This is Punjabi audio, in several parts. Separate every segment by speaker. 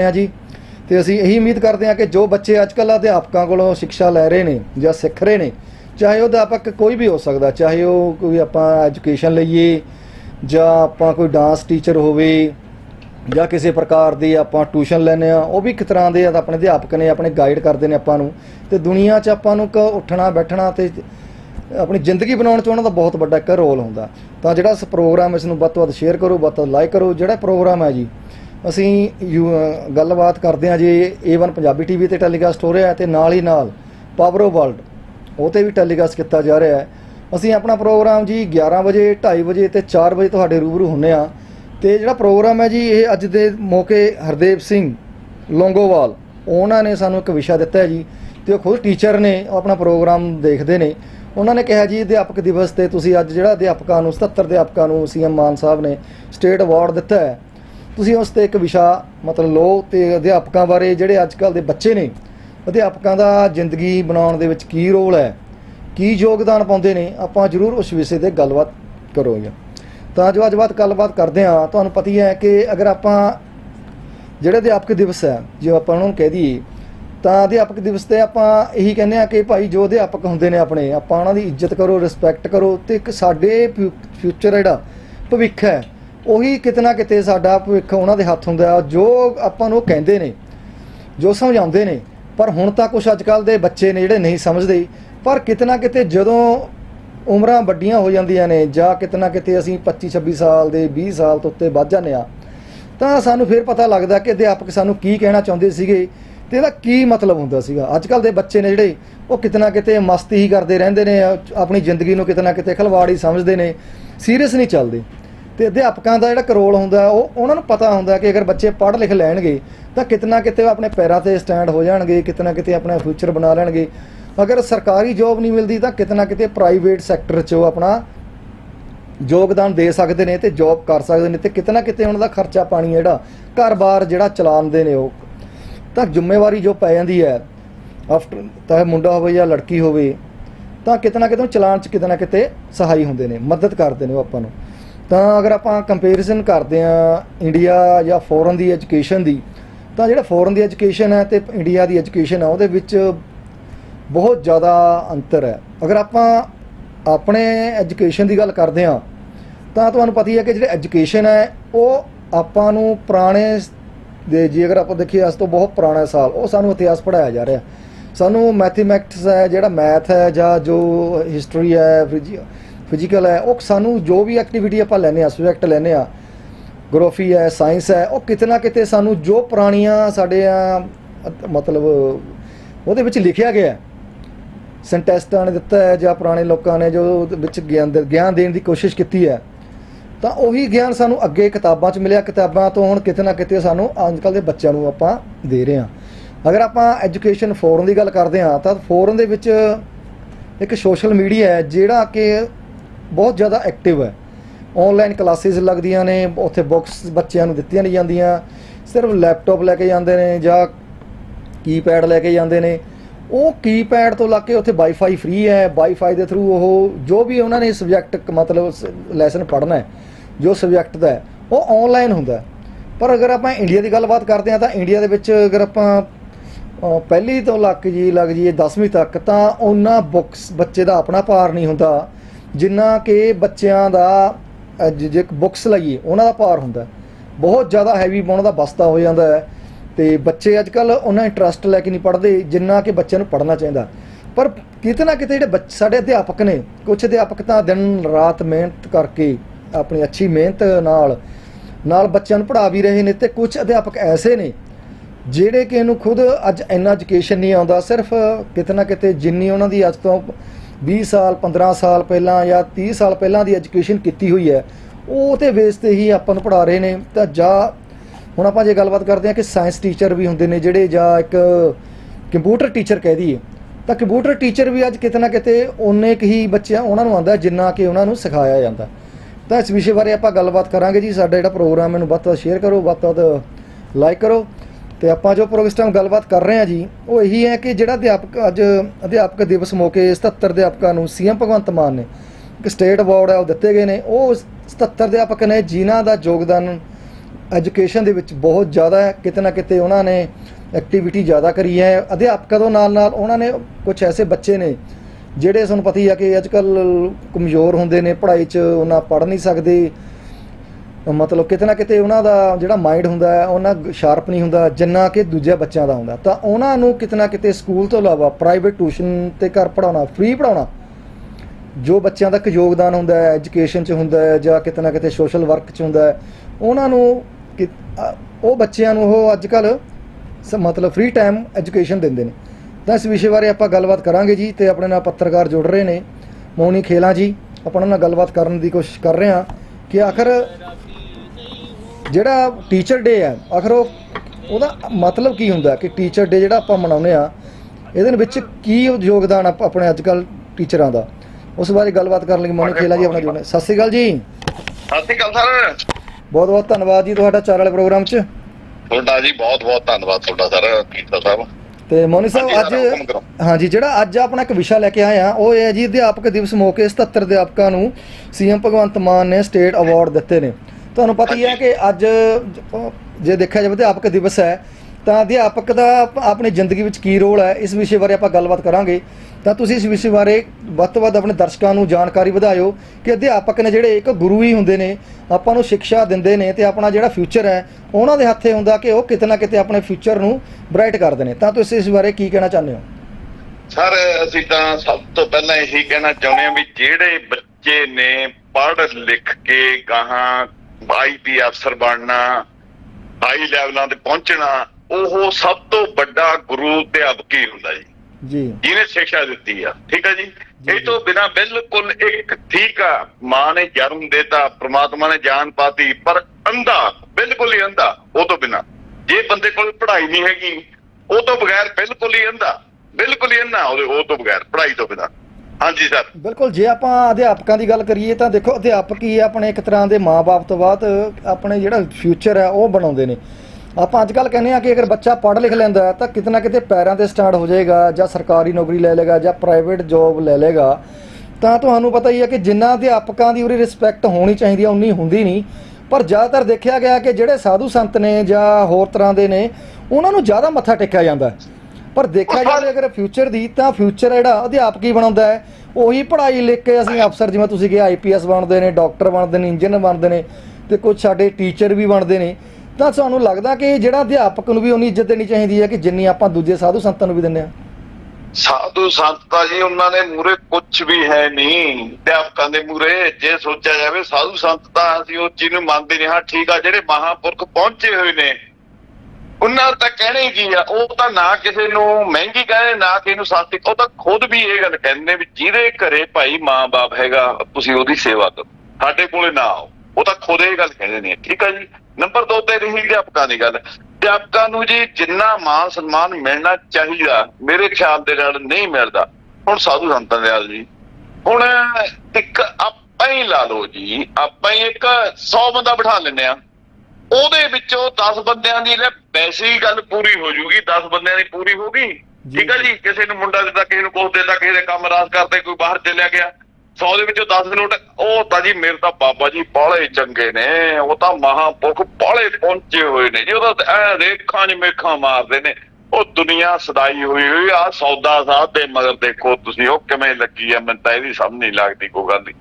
Speaker 1: ਆ ਜੀ। ਤੇ ਅਸੀਂ ਇਹੀ ਉਮੀਦ ਕਰਦੇ ਹਾਂ ਕਿ ਜੋ ਬੱਚੇ ਅੱਜਕੱਲ੍ਹ ਅਧਿਆਪਕਾਂ ਕੋਲੋਂ ਸਿੱਖਿਆ ਲੈ ਰਹੇ ਨੇ ਜਾਂ ਸਿੱਖ ਰਹੇ ਨੇ, ਚਾਹੇ ਉਹ ਅਧਿਆਪਕ ਕੋਈ ਵੀ ਹੋ ਸਕਦਾ, ਚਾਹੇ ਉਹ ਕੋਈ ਆਪਾਂ ਐਜੂਕੇਸ਼ਨ ਲਈਏ ਜਾਂ ਆਪਾਂ ਕੋਈ ਡਾਂਸ ਟੀਚਰ ਹੋਵੇ ਜਾਂ ਕਿਸੇ ਪ੍ਰਕਾਰ ਦੀ ਆਪਾਂ ਟਿਊਸ਼ਨ ਲੈਂਦੇ ਆ ਉਹ ਵੀ ਇੱਕ ਤਰ੍ਹਾਂ ਦੇ ਆਪਣੇ ਅਧਿਆਪਕ ਨੇ ਆਪਣੇ ਗਾਈਡ ਕਰਦੇ ਨੇ ਆਪਾਂ ਨੂੰ। ਤੇ ਦੁਨੀਆ 'ਚ ਆਪਾਂ ਨੂੰ ਕ ਉੱਠਣਾ, ਬੈਠਣਾ ਤੇ ਆਪਣੀ ਜ਼ਿੰਦਗੀ ਬਣਾਉਣ 'ਚ ਉਹਨਾਂ ਦਾ ਬਹੁਤ ਵੱਡਾ ਇੱਕ ਰੋਲ ਹੁੰਦਾ। ਤਾਂ ਜਿਹੜਾ ਇਸ ਪ੍ਰੋਗਰਾਮ ਇਸ ਨੂੰ ਵੱਧ ਤੋਂ ਵੱਧ ਸ਼ੇਅਰ ਕਰੋ, ਵੱਧ ਤੋਂ ਲਾਈਕ ਕਰੋ। ਜਿਹੜਾ ਪ੍ਰੋਗਰਾਮ ਹੈ ਜੀ ਅਸੀਂ ਯੂ- ਅ, ਗੱਲਬਾਤ ਕਰਦੇ ਹਾਂ ਜੀ A1 ਪੰਜਾਬੀ ਟੀਵੀ ਤੇ ਟੈਲੀਕਾਸਟ ਹੋ ਰਿਹਾ ਹੈ ਤੇ ਨਾਲ ਹੀ ਨਾਲ ਪਾਵਰ ਆਫ ਵਰਲਡ ਉਹ ਤੇ ਵੀ ਟੈਲੀਕਾਸਟ ਕੀਤਾ ਜਾ ਰਿਹਾ ਹੈ। ਅਸੀਂ ਆਪਣਾ ਪ੍ਰੋਗਰਾਮ ਜੀ 11 ਵਜੇ 2:30 ਵਜੇ ਤੇ 4 ਵਜੇ ਤੁਹਾਡੇ ਰੂਬਰੂ ਹੁੰਨੇ ਆ ਤੇ ਜਿਹੜਾ ਪ੍ਰੋਗਰਾਮ ਹੈ ਜੀ ਇਹ ਅੱਜ ਦੇ ਮੌਕੇ ਹਰਦੇਵ ਸਿੰਘ ਲੌਂਗੋਵਾਲ ਉਹਨਾਂ ਨੇ ਸਾਨੂੰ ਇੱਕ ਵਿਸ਼ਾ ਦਿੱਤਾ ਹੈ ਜੀ ਤੇ ਉਹ ਖੁਦ ਟੀਚਰ ਨੇ ਉਹ ਆਪਣਾ ਪ੍ਰੋਗਰਾਮ ਦੇਖਦੇ ਨੇ। ਉਹਨਾਂ ਨੇ ਕਿਹਾ ਜੀ ਅਧਿਆਪਕ ਦਿਵਸ ਤੇ ਤੁਸੀਂ ਅੱਜ ਜਿਹੜਾ ਅਧਿਆਪਕਾਂ ਨੂੰ 77 ਅਧਿਆਪਕਾਂ ਨੂੰ ਸੀਐਮ ਮਾਨ ਸਾਹਿਬ ਨੇ ਸਟੇਟ ਅਵਾਰਡ ਦਿੱਤਾ ਹੈ। ਤੁਸੀਂ ਉਸ ਤੇ ਇੱਕ ਵਿਸ਼ਾ, ਮਤਲਬ ਲਓ ਤੇ ਅਧਿਆਪਕਾਂ ਬਾਰੇ ਜਿਹੜੇ ਅੱਜ ਕੱਲ ਦੇ ਬੱਚੇ ਨੇ, ਅਧਿਆਪਕਾਂ ਦਾ ਜ਼ਿੰਦਗੀ ਬਣਾਉਣ ਦੇ ਵਿੱਚ ਕੀ ਰੋਲ ਹੈ, ਕੀ ਯੋਗਦਾਨ ਪਾਉਂਦੇ ਨੇ, ਆਪਾਂ ਜ਼ਰੂਰ ਉਸ ਵਿਸ਼ੇ ਤੇ ਗੱਲਬਾਤ ਕਰੋਗੇ। ਤਾਂ ਜੋ ਅੱਜ ਬਾਤ ਗੱਲਬਾਤ ਕਰਦੇ ਹਾਂ, ਤੁਹਾਨੂੰ ਪਤਾ ਹੀ ਹੈ ਕਿ ਅਗਰ ਆਪਾਂ ਜਿਹੜੇ ਅਧਿਆਪਕ ਦਿਵਸ ਹੈ, ਜੇ ਆਪਾਂ ਉਹਨੂੰ ਕਹਿ ਦਈਏ, ਤਾਂ ਅਧਿਆਪਕ ਦਿਵਸ ਤੇ ਆਪਾਂ ਇਹੀ ਕਹਿੰਦੇ ਆ ਕਿ ਭਾਈ ਜੋ ਅਧਿਆਪਕ ਹੁੰਦੇ ਨੇ ਆਪਣੇ, ਆਪਾਂ ਉਹਨਾਂ ਦੀ ਇੱਜ਼ਤ ਕਰੋ ਰਿਸਪੈਕਟ ਕਰੋ ਤੇ ਇੱਕ ਸਾਡੇ ਫਿਊਚਰ ਜਿਹੜਾ, ਭਵਿੱਖ ਹੈ। ਉਹੀ ਕਿਤੇ ਨਾ ਕਿਤੇ ਸਾਡਾ ਭਵਿੱਖ ਉਹਨਾਂ ਦੇ ਹੱਥ ਹੁੰਦਾ ਜੋ ਆਪਾਂ ਨੂੰ ਕਹਿੰਦੇ ਨੇ, ਜੋ ਸਮਝਾਉਂਦੇ ਨੇ, ਪਰ ਹੁਣ ਤਾਂ ਕੁਝ ਅੱਜਕੱਲ ਦੇ ਬੱਚੇ ਨੇ ਜਿਹੜੇ ਨਹੀਂ ਸਮਝਦੇ। ਪਰ ਕਿਤੇ ਨਾ ਕਿਤੇ ਜਦੋਂ ਉਮਰਾਂ ਵੱਡੀਆਂ ਹੋ ਜਾਂਦੀਆਂ ਨੇ ਜਾਂ ਕਿਤੇ ਨਾ ਕਿਤੇ ਅਸੀਂ 25 26 ਸਾਲ ਦੇ 20 ਸਾਲ ਤੋਂ ਉੱਤੇ ਵੱਧ ਜਾਂਦੇ ਆ ਤਾਂ ਸਾਨੂੰ ਫਿਰ ਪਤਾ ਲੱਗਦਾ ਕਿ ਅਧਿਆਪਕ ਸਾਨੂੰ ਕੀ ਕਹਿਣਾ ਚਾਹੁੰਦੇ ਸੀਗੇ ਤੇ ਇਹਦਾ ਕੀ ਮਤਲਬ ਹੁੰਦਾ ਸੀਗਾ। ਅੱਜ ਅੱਜਕੱਲ ਦੇ ਬੱਚੇ ਨੇ ਜਿਹੜੇ, ਉਹ ਕਿਤੇ ਨਾ ਕਿਤੇ ਮਸਤੀ ਹੀ ਕਰਦੇ ਰਹਿੰਦੇ ਨੇ ਆਪਣੀ ਜ਼ਿੰਦਗੀ ਨੂੰ ਕਿਤੇ ਨਾ ਕਿਤੇ ਖਲਵਾੜ ਹੀ ਸਮਝਦੇ ਨੇ। ਸੀਰੀਅਸ ਨਹੀਂ ਚੱਲਦੇ। ਤੇ ਅਧਿਆਪਕਾਂ ਦਾ ਜਿਹੜਾ ਕਰੋਲ ਹੁੰਦਾ ਉਹ ਉਹਨਾਂ ਨੂੰ ਪਤਾ ਹੁੰਦਾ ਕਿ ਅਗਰ ਬੱਚੇ ਪੜ੍ਹ ਲਿਖ ਲੈਣਗੇ, ਤਾਂ ਕਿਤਨਾ ਕਿਤੇ ਉਹ ਆਪਣੇ ਪੈਰਾਂ ਤੇ ਸਟੈਂਡ ਹੋ ਜਾਣਗੇ, ਕਿਤਨਾ ਕਿਤੇ ਆਪਣਾ ਫਿਊਚਰ ਬਣਾ ਲੈਣਗੇ। ਅਗਰ ਸਰਕਾਰੀ ਜੋਬ ਨਹੀਂ ਮਿਲਦੀ, ਤਾਂ ਕਿਤਨਾ ਕਿਤੇ ਪ੍ਰਾਈਵੇਟ ਸੈਕਟਰ 'ਚ ਉਹ ਆਪਣਾ ਯੋਗਦਾਨ ਦੇ ਸਕਦੇ ਨੇ ਤੇ ਜੌਬ ਕਰ ਸਕਦੇ ਨੇ ਤੇ ਕਿਤਨਾ ਕਿਤੇ ਉਹਨਾਂ ਦਾ ਖਰਚਾ ਪਾਣੀ ਜਿਹੜਾ, ਘਰ-ਬਾਰ ਜਿਹੜਾ ਚਲਾਉਂਦੇ ਨੇ ਉਹ। ਤਾਂ ਜ਼ਿੰਮੇਵਾਰੀ ਜੋ ਪੈ ਜਾਂਦੀ ਹੈ ਆਫਟਰ ਤਾਂ ਮੁੰਡਾ ਹੋਵੇ ਜਾਂ ਲੜਕੀ ਹੋਵੇ, ਤਾਂ ਕਿਤਨਾ ਕਿਤੇ ਚਲਾਉਣ ਚ ਕਿਤੇ ਨਾ ਕਿਤੇ ਸਹਾਈ ਹੁੰਦੇ ਨੇ, ਮਦਦ ਕਰਦੇ ਨੇ ਉਹ ਆਪਾਂ ਨੂੰ। ਤਾਂ ਅਗਰ ਆਪਾਂ ਕੰਪੈਰੀਜ਼ਨ ਕਰਦੇ ਆ ਇੰਡੀਆ ਜਾਂ ਫੋਰਨ ਦੀ ਐਜੂਕੇਸ਼ਨ ਦੀ, ਤਾਂ ਜਿਹੜਾ ਫੋਰਨ ਦੀ ਐਜੂਕੇਸ਼ਨ ਹੈ ਤੇ ਇੰਡੀਆ ਦੀ ਐਜੂਕੇਸ਼ਨ ਹੈ ਉਹਦੇ ਵਿੱਚ ਬਹੁਤ ਜ਼ਿਆਦਾ ਅੰਤਰ ਹੈ। ਅਗਰ ਆਪਾਂ ਆਪਣੇ ਐਜੂਕੇਸ਼ਨ ਦੀ ਗੱਲ ਕਰਦੇ ਆ ਤਾਂ ਤੁਹਾਨੂੰ ਪਤਾ ਹੀ ਹੈ ਕਿ ਜਿਹੜੇ ਐਜੂਕੇਸ਼ਨ ਹੈ, ਉਹ ਆਪਾਂ ਨੂੰ ਪੁਰਾਣੇ ਦੇ ਜੇ, ਅਗਰ ਆਪਾਂ ਦੇਖੀਏ ਅੱਜ ਤੋਂ ਬਹੁਤ ਪੁਰਾਣਾ ਸਾਲ, ਉਹ ਸਾਨੂੰ ਇਤਿਹਾਸ ਪੜਾਇਆ ਜਾ ਰਿਹਾ। ਸਾਨੂੰ ਮੈਥਮੈਟਿਕਸ ਹੈ, ਜਿਹੜਾ ਮੈਥ ਹੈ ਜਾਂ ਜੋ ਹਿਸਟਰੀ ਹੈ ਫਿਜ਼ੀਕਲ ਹੈ, ਉਹ ਸਾਨੂੰ ਜੋ ਵੀ ਐਕਟੀਵਿਟੀ ਆਪਾਂ ਲੈਨੇ ਆ ਸਬਜੈਕਟ ਲੈਨੇ ਆ ਗ੍ਰੋਫੀ ਹੈ ਸਾਇੰਸ ਹੈ, ਉਹ ਕਿਤੇ ਨਾ ਕਿਤੇ ਸਾਨੂੰ ਜੋ ਪੁਰਾਣੀਆਂ ਸਾਡੇ ਆ, ਮਤਲਬ ਉਹਦੇ ਵਿੱਚ ਲਿਖਿਆ ਗਿਆ ਹੈ। ਨੇ ਦਿੱਤਾ ਹੈ ਜਾਂ ਪੁਰਾਣੇ ਲੋਕਾਂ ਨੇ ਜੋ ਉਹਦੇ ਵਿੱਚ ਗਿਆਨ ਗਿਆਨ ਦੇਣ ਦੀ ਕੋਸ਼ਿਸ਼ ਕੀਤੀ ਹੈ, ਤਾਂ ਉਹੀ ਗਿਆਨ ਸਾਨੂੰ ਅੱਗੇ ਕਿਤਾਬਾਂ 'ਚ ਮਿਲਿਆ। ਕਿਤਾਬਾਂ ਤੋਂ ਹੁਣ ਕਿਤੇ ਨਾ ਕਿਤੇ ਸਾਨੂੰ ਅੱਜਕੱਲ ਦੇ ਬੱਚਿਆਂ ਨੂੰ ਆਪਾਂ ਦੇ ਰਹੇ ਹਾਂ। ਅਗਰ ਆਪਾਂ ਐਜੂਕੇਸ਼ਨ ਫੋਰਨ ਦੀ ਗੱਲ ਕਰਦੇ ਹਾਂ, ਤਾਂ ਫੋਰਨ ਦੇ ਵਿੱਚ ਇੱਕ ਸੋਸ਼ਲ ਮੀਡੀਆ ਹੈ, ਜਿਹੜਾ ਕਿ ਬਹੁਤ ਜ਼ਿਆਦਾ ਐਕਟਿਵ ਹੈ। ਆਨਲਾਈਨ ਕਲਾਸਿਸ ਲੱਗਦੀਆਂ ਨੇ, ਉੱਥੇ ਬੁੱਕਸ ਬੱਚਿਆਂ ਨੂੰ ਦਿੱਤੀਆਂ ਨਹੀਂ ਜਾਂਦੀਆਂ। ਸਿਰਫ ਲੈਪਟਾਪ ਲੈ ਕੇ ਜਾਂਦੇ ਨੇ ਜਾਂ ਕੀਪੈਡ ਲੈ ਕੇ ਜਾਂਦੇ ਨੇ। ਉਹ ਕੀਪੈਡ ਤੋਂ ਲੱਗ ਕੇ ਉੱਥੇ ਵਾਈਫਾਈ ਫ੍ਰੀ ਹੈ। ਵਾਈਫਾਈ ਦੇ ਥਰੂ ਉਹ ਜੋ ਵੀ ਉਹਨਾਂ ਨੇ ਸਬਜੈਕਟ ਮਤਲਬ ਲੈਸਨ ਪੜ੍ਹਨਾ ਹੈ, ਜੋ ਸਬਜੈਕਟ ਦਾ ਹੈ, ਉਹ ਆਨਲਾਈਨ ਹੁੰਦਾ ਪਰ ਅਗਰ ਆਪਾਂ ਇੰਡੀਆ ਦੀ ਗੱਲਬਾਤ ਕਰਦੇ ਹਾਂ ਤਾਂ ਇੰਡੀਆ ਦੇ ਵਿੱਚ ਅਗਰ ਆਪਾਂ ਪਹਿਲੀ ਤੋਂ ਲੱਗ ਜੀ, ਲੱਗ ਜੀਏ 10ਵੀਂ ਤੱਕ ਤਾਂ ਉਹਨਾਂ ਬੁੱਕਸ ਬੱਚੇ ਦਾ ਆਪਣਾ ਭਾਰ ਨਹੀਂ ਹੁੰਦਾ। ਜਿੰਨਾ ਕਿ ਬੱਚਿਆਂ ਦਾ ਜੇ ਬੁੱਕਸ ਲਈਏ, ਉਹਨਾਂ ਦਾ ਭਾਰ ਹੁੰਦਾ ਬਹੁਤ ਜ਼ਿਆਦਾ ਹੈਵੀ ਉਹਨਾਂ ਦਾ ਬਸਤਾ ਹੋ ਜਾਂਦਾ ਹੈ ਤੇ ਬੱਚੇ ਅੱਜ ਕੱਲ ਉਹਨਾਂ ਇੰਟਰਸਟ ਲੈ ਕੇ ਨਹੀਂ ਪੜ੍ਹਦੇ, ਜਿੰਨਾ ਕਿ ਬੱਚਿਆਂ ਨੂੰ ਪੜ੍ਹਨਾ ਚਾਹੀਦਾ। ਪਰ ਕਿਤੇ ਨਾ ਕਿਤੇ ਜਿਹੜੇ ਬੱਚ- ਸਾਡੇ ਅਧਿਆਪਕ ਨੇ ਕੁਝ ਅਧਿਆਪਕ ਤਾਂ ਦਿਨ ਰਾਤ ਮਿਹਨਤ ਕਰਕੇ ਆਪਣੀ ਅੱਛੀ ਮਿਹਨਤ ਨਾਲ ਨਾਲ ਬੱਚਿਆਂ ਨੂੰ ਪੜ੍ਹਾ ਵੀ ਰਹੇ ਨੇ ਤੇ ਕੁਝ ਅਧਿਆਪਕ ਐਸੇ ਨੇ ਜਿਹੜੇ ਕਿ ਇਹਨੂੰ ਖੁਦ ਅੱਜ ਇੰਨਾ ਐਜੂਕੇਸ਼ਨ ਨਹੀਂ ਆਉਂਦਾ, ਸਿਰਫ ਕਿਤੇ ਨਾ ਕਿਤੇ ਜਿੰਨੀ ਉਹਨਾਂ ਦੀ ਅੱਜ ਤੋਂ 20 ਸਾਲ 15 ਸਾਲ ਪਹਿਲਾਂ ਜਾਂ 30 ਸਾਲ ਪਹਿਲਾਂ ਦੀ ਐਜੂਕੇਸ਼ਨ ਕੀਤੀ ਹੋਈ ਹੈ, ਉਹ ਤੇ ਬੇਸ ਤੇ ਹੀ ਆਪਾਂ ਨੂੰ ਪੜ੍ਹਾ ਰਹੇ ਨੇ। ਤਾਂ ਜਾਂ, ਹੁਣ ਆਪਾਂ ਜੇ ਗੱਲਬਾਤ ਕਰਦੇ ਹਾਂ ਕਿ ਸਾਇੰਸ ਟੀਚਰ ਵੀ ਹੁੰਦੇ ਨੇ ਜਿਹੜੇ ਜਾਂ ਇੱਕ ਕੰਪਿਊਟਰ ਟੀਚਰ ਕਹਿ ਦਈਏ, ਤਾਂ ਕੰਪਿਊਟਰ ਟੀਚਰ ਵੀ ਅੱਜ ਕਿਤੇ ਨਾ ਕਿਤੇ ਉਹਨੇ ਕੁ ਹੀ ਬੱਚਿਆਂ, ਉਹਨਾਂ ਨੂੰ ਆਉਂਦਾ ਜਿੰਨਾ ਕਿ ਉਹਨਾਂ ਨੂੰ ਸਿਖਾਇਆ ਜਾਂਦਾ। ਤਾਂ ਇਸ ਵਿਸ਼ੇ ਬਾਰੇ ਆਪਾਂ ਗੱਲਬਾਤ ਕਰਾਂਗੇ ਜੀ। ਸਾਡਾ ਜਿਹੜਾ ਪ੍ਰੋਗਰਾਮ ਇਹਨੂੰ ਵੱਧ ਤੋਂ ਵੱਧ ਸ਼ੇਅਰ ਕਰੋ, ਵੱਧ ਤੋਂ ਵੱਧ ਲਾਈਕ ਕਰੋ। ਤੇ ਆਪਾਂ ਜੋ ਪ੍ਰੋਗਰਾਮ ਗੱਲਬਾਤ ਕਰ ਰਹੇ ਹਾਂ ਜੀ, ਉਹ ਇਹੀ ਹੈ ਕਿ ਜਿਹੜਾ ਅਧਿਆਪਕ ਅੱਜ ਅਧਿਆਪਕ ਦਿਵਸ ਮੌਕੇ 77 ਅਧਿਆਪਕਾਂ ਨੂੰ ਸੀਐਮ ਭਗਵੰਤ ਮਾਨ ਨੇ ਇੱਕ ਸਟੇਟ ਅਵਾਰਡ ਹੈ ਉਹ ਦਿੱਤੇ ਗਏ ਨੇ। ਉਹ 77 ਅਧਿਆਪਕ ਨੇ ਜਿਨ੍ਹਾਂ ਦਾ ਯੋਗਦਾਨ ਐਜੂਕੇਸ਼ਨ ਦੇ ਵਿੱਚ ਬਹੁਤ ਜ਼ਿਆਦਾ ਹੈ। ਕਿਤੇ ਨਾ ਕਿਤੇ ਉਹਨਾਂ ਨੇ ਐਕਟੀਵਿਟੀ ਜ਼ਿਆਦਾ ਕਰੀ ਹੈ। ਅਧਿਆਪਕਾਂ ਤੋਂ ਨਾਲ ਨਾਲ ਉਹਨਾਂ ਨੇ ਕੁਝ ਐਸੇ ਬੱਚੇ ਨੇ ਜਿਹੜੇ ਸਾਨੂੰ ਪਤਾ ਹੀ ਆ ਕਿ ਅੱਜ ਕੱਲ ਕਮਜ਼ੋਰ ਹੁੰਦੇ ਨੇ, ਪੜ੍ਹਾਈ 'ਚ ਉਹਨਾਂ ਪੜ੍ਹ ਨਹੀਂ ਸਕਦੇ। ਮਤਲਬ ਕਿਤੇ ਨਾ ਕਿਤੇ ਉਹਨਾਂ ਦਾ ਜਿਹੜਾ ਮਾਈਂਡ ਹੁੰਦਾ ਹੈ, ਉਹਨਾਂ ਸ਼ਾਰਪ ਨਹੀਂ ਹੁੰਦਾ, ਜਿੰਨਾ ਕਿ ਦੂਜੇ ਬੱਚਿਆਂ ਦਾ ਹੁੰਦਾ। ਤਾਂ ਉਹਨਾਂ ਨੂੰ ਕਿਤੇ ਨਾ ਕਿਤੇ ਸਕੂਲ ਤੋਂ ਇਲਾਵਾ ਪ੍ਰਾਈਵੇਟ ਟਿਊਸ਼ਨ ਤੇ ਘਰ ਪੜਾਉਣਾ ਫ੍ਰੀ ਪੜਾਉਣਾ ਜੋ ਬੱਚਿਆਂ ਦਾ ਇੱਕ ਯੋਗਦਾਨ ਹੁੰਦਾ ਹੈ ਐਜੂਕੇਸ਼ਨ 'ਚ ਹੁੰਦਾ ਹੈ, ਜਾਂ ਕਿਤੇ ਨਾ ਕਿਤੇ ਸੋਸ਼ਲ ਵਰਕ 'ਚ ਹੁੰਦਾ ਹੈ, ਉਹਨਾਂ ਨੂੰ ਕਿ- ਉਹ ਬੱਚਿਆਂ ਨੂੰ ਉਹ ਅੱਜ ਕੱਲ ਮਤਲਬ ਫ੍ਰੀ ਟਾਈਮ ਐਜੂਕੇਸ਼ਨ ਦਿੰਦੇ ਨੇ। ਤਾਂ ਇਸ ਵਿਸ਼ੇ ਬਾਰੇ ਆਪਾਂ ਗੱਲਬਾਤ ਕਰਾਂਗੇ ਜੀ ਤੇ ਆਪਣੇ ਨਾਲ ਪੱਤਰਕਾਰ ਜੁੜ ਰਹੇ ਨੇ, ਮੋਨੀ ਖੇਲਾ ਜੀ। ਆਪਾਂ ਉਹਨਾਂ ਨਾਲ ਗੱਲਬਾਤ ਕਰਨ ਦੀ ਕੋਸ਼ਿਸ਼ ਕਰ ਰਹੇ ਹਾਂ ਕਿ ਆਖਰ ਜਿਹੜਾ ਟੀਚਰ ਡੇ ਹੈ ਆਖਰ ਉਹ ਉਹਦਾ ਮਤਲਬ ਕੀ ਹੁੰਦਾ ਕਿ ਟੀਚਰ ਡੇ ਜਿਹੜਾ ਆਪਾਂ ਮਨਾਉਂਦੇ ਆ ਇਹਦੇ ਵਿੱਚ ਕੀ ਯੋਗਦਾਨ ਆ ਆਪਣੇ ਅੱਜ ਕੱਲ ਟੀਚਰਾਂ ਦਾ? ਉਸ ਬਾਰੇ ਗੱਲਬਾਤ ਕਰਨ ਲਈ ਮੋਨੀ ਖੇਲਾ ਜੀ ਆਪਣਾ ਜੁੜਨਾ। ਸਤਿ ਸ਼੍ਰੀ ਅਕਾਲ ਜੀ।
Speaker 2: ਸਤਿ ਸ਼੍ਰੀ ਅਕਾਲ ਸਰ।
Speaker 1: ਬਹੁਤ ਬਹੁਤ ਧੰਨਵਾਦ ਜੀ ਤੁਹਾਡਾ ਚਾਰ ਵਾਲੇ ਪ੍ਰੋਗਰਾਮ 'ਚ।
Speaker 2: ਤੁਹਾਡਾ ਜੀ ਬਹੁਤ ਬਹੁਤ ਧੰਨਵਾਦ ਤੁਹਾਡਾ ਸਰ ਕੀਤਾ ਸਾਹਿਬ।
Speaker 1: ਤੇ ਮੋਨੀ ਸਾਹਿਬ ਅੱਜ। ਹਾਂਜੀ ਜਿਹੜਾ ਅੱਜ ਆਪਣਾ ਇੱਕ ਵਿਸ਼ਾ ਲੈ ਕੇ ਆਏ ਆ ਉਹ ਇਹ ਹੈ ਜੀ ਅਧਿਆਪਕ ਦਿਵਸ ਮੌਕੇ 77 ਅਧਿਆਪਕਾਂ ਨੂੰ ਸੀਐਮ ਭਗਵੰਤ ਮਾਨ ਨੇ ਸਟੇਟ ਅਵਾਰਡ ਦਿੱਤੇ ਨੇ। ਤੁਹਾਨੂੰ ਪਤਾ ਹੀ ਹੈ ਕਿ ਅੱਜ ਜ- ਦੇਖਿਆ ਜਾਵੇ ਅਧਿਆਪਕ ਦਿਵਸ ਹੈ ਤਾਂ ਅਧਿਆਪਕ ਦਾ ਆਪ- ਆਪਣੀ ਜ਼ਿੰਦਗੀ ਵਿੱਚ ਕੀ ਰੋਲ ਹੈ ਇਸ ਵਿਸ਼ੇ ਬਾਰੇ ਆਪਾਂ ਗੱਲਬਾਤ ਕਰਾਂਗੇ। ਤਾਂ ਤੁਸੀਂ ਇਸ ਵਿਸ਼ੇ ਬਾਰੇ ਵੱਧ ਤੋਂ ਵੱਧ ਆਪਣੇ ਦਰਸ਼ਕਾਂ ਨੂੰ ਜਾਣਕਾਰੀ ਵਧਾਇਓ ਕਿ ਅਧਿਆਪਕ ਨੇ ਜਿਹੜੇ ਇੱਕ ਗੁਰੂ ਹੀ ਹੁੰਦੇ ਨੇ ਆਪਾਂ ਨੂੰ ਸਿੱਖਿਆ ਦਿੰਦੇ ਨੇ ਤੇ ਆਪਣਾ ਜਿਹੜਾ ਫਿਊਚਰ ਹੈ ਉਹਨਾਂ ਦੇ ਹੱਥੇ ਹੁੰਦਾ ਕਿ ਉਹ ਕਿਤੇ ਨਾ ਕਿਤੇ ਆਪਣੇ ਫਿਊਚਰ ਨੂੰ ਬ੍ਰਾਈਟ ਕਰਦੇ ਨੇ। ਤਾਂ ਤੁਸੀਂ ਇਸ ਬਾਰੇ ਕੀ ਕਹਿਣਾ ਚਾਹੁੰਦੇ ਹੋ?
Speaker 2: ਸਰ ਅਸੀਂ ਤਾਂ ਸਭ ਤੋਂ ਪਹਿਲਾਂ ਇਹੀ ਕਹਿਣਾ ਚਾਹੁੰਦੇ ਹਾਂ ਵੀ ਜਿਹੜੇ ਬੱਚੇ ਨੇ ਪੜ੍ਹ ਲਿਖ ਕੇ ਗਾਹਾਂ ਆਈਪੀ ਅਫਸਰ ਬਣਨਾ ਹਾਈ ਲੈਵਲਾਂ ਤੇ ਪਹੁੰਚਣਾ ਉਹ ਸਭ ਤੋਂ ਵੱਡਾ ਗੁਰੂ ਤੇ ਅਬਕੀ ਹੁੰਦਾ ਜੀ।
Speaker 1: ਜੀ।
Speaker 2: ਜਿਹਨੇ ਸਿੱਖਿਆ ਦਿੱਤੀ ਆ ਠੀਕ ਆ ਜੀ? ਇਹ ਤੋਂ ਬਿਨਾ ਬਿਲਕੁਲ ਇੱਕ ਠੀਕ ਆ ਮਾਂ ਨੇ ਜਨਮ ਦਿੱਤਾ ਪ੍ਰਮਾਤਮਾ ਨੇ ਜਾਨ ਪਾਤੀ ਪਰ ਅੰਧਾ ਬਿਲਕੁਲ ਹੀ ਅੰਧਾ ਉਹ ਤੋਂ ਬਿਨਾ। ਜੇ ਬੰਦੇ ਕੋਲ ਪੜ੍ਹਾਈ ਨਹੀਂ ਹੈਗੀ ਉਹ ਤੋਂ ਬਗੈਰ ਬਿਲਕੁਲ ਹੀ ਅੰਧਾ ਬਿਲਕੁਲ ਹੀ ਉਹਦੇ ਉਹ ਤੋਂ ਬਗੈਰ ਪੜ੍ਹਾਈ ਤੋਂ ਬਿਨਾ। ਹਾਂਜੀ, ਸਰ।
Speaker 1: ਬਿਲਕੁਲ, ਜੇ ਆਪਾਂ ਅਧਿਆਪਕਾਂ ਦੀ ਗੱਲ ਕਰੀਏ ਤਾਂ ਦੇਖੋ, ਅਧਿਆਪਕ ਹੀ, ਆਪਣੇ ਇੱਕ ਤਰ੍ਹਾਂ ਦੇ ਮਾਪੇ ਤੋਂ ਬਾਅਦ ਆਪਣੇ ਜਿਹੜਾ ਫਿਊਚਰ ਹੈ, ਉਹ ਬਣਾਉਂਦੇ ਨੇ। ਆਪਾਂ ਅੱਜ ਕੱਲ ਕਹਿੰਦੇ ਆ ਕਿ ਅਗਰ ਬੱਚਾ ਪੜ੍ਹ ਲਿਖ ਲੈਂਦਾ ਹੈ, ਤਾਂ ਕਿਤੇ ਨਾ ਕਿਤੇ ਪੈਰਾਂ ਤੇ ਸਟਾਰਟ ਹੋ ਜਾਏਗਾ, ਜਾਂ ਸਰਕਾਰੀ ਨੌਕਰੀ ਲੈ ਲੇਗਾ ਜਾਂ ਪ੍ਰਾਈਵੇਟ ਜੌਬ ਲੈ ਲੇਗਾ ਤਾਂ ਤੁਹਾਨੂੰ ਪਤਾ ਹੀ ਹੈ ਕਿ ਜਿੰਨਾ ਅਧਿਆਪਕਾਂ ਦੀ ਉਰੀ ਰਿਸਪੈਕਟ ਹੋਣੀ ਚਾਹੀਦੀ ਹੈ, ਉਨੀ ਹੁੰਦੀ ਨਹੀਂ। ਪਰ ਜ਼ਿਆਦਾਤਰ ਦੇਖਿਆ ਗਿਆ ਕਿ ਜਿਹੜੇ ਸਾਧੂ ਸੰਤ ਨੇ ਜਾਂ ਹੋਰ ਤਰ੍ਹਾਂ ਦੇ ਨੇ, ਉਹਨਾਂ ਨੂੰ ਜ਼ਿਆਦਾ ਮੱਥਾ ਟੇਕਿਆ ਜਾਂਦਾ ਹੈ। ਪਰ ਦੇਖਿਆ ਜਾਵੇ ਅਗਰ ਫਿਊਚਰ ਦੀ, ਤਾਂ ਫਿਊਚਰ ਜਿਹੜਾ, ਅਧਿਆਪਕ ਹੀ ਬਣਾਉਂਦਾ ਹੈ? ਉਹੀ ਪੜ੍ਹਾਈ ਲਿਖ ਕੇ ਅਸੀਂ ਅਫਸਰ, ਜਿਵੇਂ ਤੁਸੀਂ ਕਿਹਾ ਆਈਪੀਐਸ ਬਣਦੇ ਨੇ ਡਾਕਟਰ ਬਣਦੇ ਨੇ ਇੰਜੀਨੀਅਰ ਬਣਦੇ ਨੇ ਤੇ ਕੁਝ ਸਾਡੇ ਟੀਚਰ ਵੀ ਬਣਦੇ ਨੇ, ਤਾਂ ਸਾਨੂੰ ਲੱਗਦਾ ਕਿ ਜਿਹੜਾ ਅਧਿਆਪਕ ਨੂੰ ਵੀ ਉਨੀ ਇੱਜ਼ਤ ਦੇਣੀ ਚਾਹੀਦੀ ਹੈ ਕਿ ਜਿੰਨੀ ਆਪਾਂ ਦੂਜੇ ਸਾਧੂ ਸੰਤਾਂ ਨੂੰ ਵੀ ਦਿੰਦੇ ਆ
Speaker 2: ਸਾਧੂ ਸੰਤਾਂ ਜੀ, ਉਹਨਾਂ ਦੇ ਮੂਰੇ ਕੁਝ ਵੀ ਹੈ ਨਹੀਂ, ਅਧਿਆਪਕਾਂ ਦੇ ਮੂਰੇ ਜੇ ਸੋਚਿਆ ਜਾਵੇ, ਸਾਧੂ ਸੰਤ ਤਾਂ ਅਸੀਂ ਉਹ ਚੀਜ਼ ਮੰਨਦੇ ਨੇ ਹਾਂ, ਠੀਕ ਆ, ਜਿਹੜੇ ਮਹਾਪੁਰਖ ਪਹੁੰਚੇ ਹੋਏ ਨੇ ਉਹਨਾਂ ਦਾ ਕਹਿਣਾ ਹੀ ਕੀ ਆ? ਉਹ ਤਾਂ ਨਾ ਕਿਸੇ ਨੂੰ ਮਹਿੰਗੀ ਕਹੇ, ਨਾ ਕਿਸੇ ਨੂੰ ਸਸਤੀ। ਉਹ ਤਾਂ ਖੁਦ ਵੀ ਇਹ ਗੱਲ ਕਹਿੰਦੇ ਵੀ ਜਿਹਦੇ ਘਰੇ ਭਾਈ ਮਾਂ-ਬਾਪ ਹੈਗਾ, ਤੁਸੀਂ ਉਹਦੀ ਸੇਵਾ ਕਰੋ। ਸਾਡੇ ਕੋਲੇ ਨਾ ਆਓ। ਉਹ ਤਾਂ ਖੁਦ ਇਹ ਗੱਲ ਕਹਿੰਦੇ ਨੇ। ਠੀਕ ਆ ਜੀ? ਨੰਬਰ 2 ਤੇ ਰਹੀ ਅਧਿਆਪਕਾਂ ਦੀ ਗੱਲ। ਅਧਿਆਪਕਾਂ ਨੂੰ ਜੀ ਜਿੰਨਾ ਮਾਨ ਸਨਮਾਨ ਮਿਲਣਾ ਚਾਹੀਦਾ, ਮੇਰੇ ਖਿਆਲ ਦੇ ਨਾਲ ਨਹੀਂ ਮਿਲਦਾ। ਹੁਣ ਸਾਧੂ ਸੰਤਾਂ ਦੇ ਨਾਲ ਜੀ। ਹੁਣ ਇੱਕ ਆਪਾਂ ਹੀ ਲਾ ਲਓ ਜੀ, ਆਪਾਂ ਹੀ ਇੱਕ 100 ਬੰਦਾ ਬਿਠਾ ਲੈਂਦੇ ਆ। ਉਹਦੇ ਵਿੱਚੋਂ 10 ਬੰਦਿਆਂ ਦੀ ਵੈਸੇ ਹੀ ਗੱਲ ਪੂਰੀ ਹੋ ਜੂਗੀ 10 ਬੰਦਿਆਂ ਦੀ ਪੂਰੀ ਹੋ ਗਈ। ਠੀਕ ਹੈ ਜੀ। ਕਿਸੇ ਨੂੰ ਮੁੰਡਾ ਦਿੱਤਾ ਕਿਸੇ ਨੂੰ ਕੁਛ ਦਿੱਤਾ ਕਿਸੇ ਦੇ ਕੰਮ ਰਾਸ ਕਰਦੇ ਕੋਈ ਬਾਹਰ ਚਲਿਆ ਗਿਆ। 100 ਦੇ ਵਿੱਚੋਂ 10 ਨੋਟ ਉਹ ਤਾਂ ਜੀ ਮੇਰੇ ਤਾਂ ਬਾਬਾ ਜੀ ਬਾਲੇ ਚੰਗੇ ਨੇ। ਉਹ ਤਾਂ ਮਹਾਪੁਰਖ ਬਾਲੇ ਪਹੁੰਚੇ ਹੋਏ ਨੇ ਜੀ। ਉਹ ਤਾਂ ਐ ਦੇਖਾਂ ਚ ਮੇਖਾਂ ਮਾਰਦੇ ਨੇ। ਉਹ ਦੁਨੀਆ ਸਦਾਈ ਹੋਈ ਹੋਈ ਆ ਸੌਦਾ ਸਾਹਿਬ ਦੇ ਮਗਰ ਦੇਖੋ ਤੁਸੀਂ ਉਹ ਕਿਵੇਂ ਲੱਗੀ ਆ ਮੈਨੂੰ ਤਾਂ ਇਹਦੀ ਸਮਝ ਨਹੀਂ ਲੱਗਦੀ ਕੋਈ ਗੱਲ ਨਹੀਂ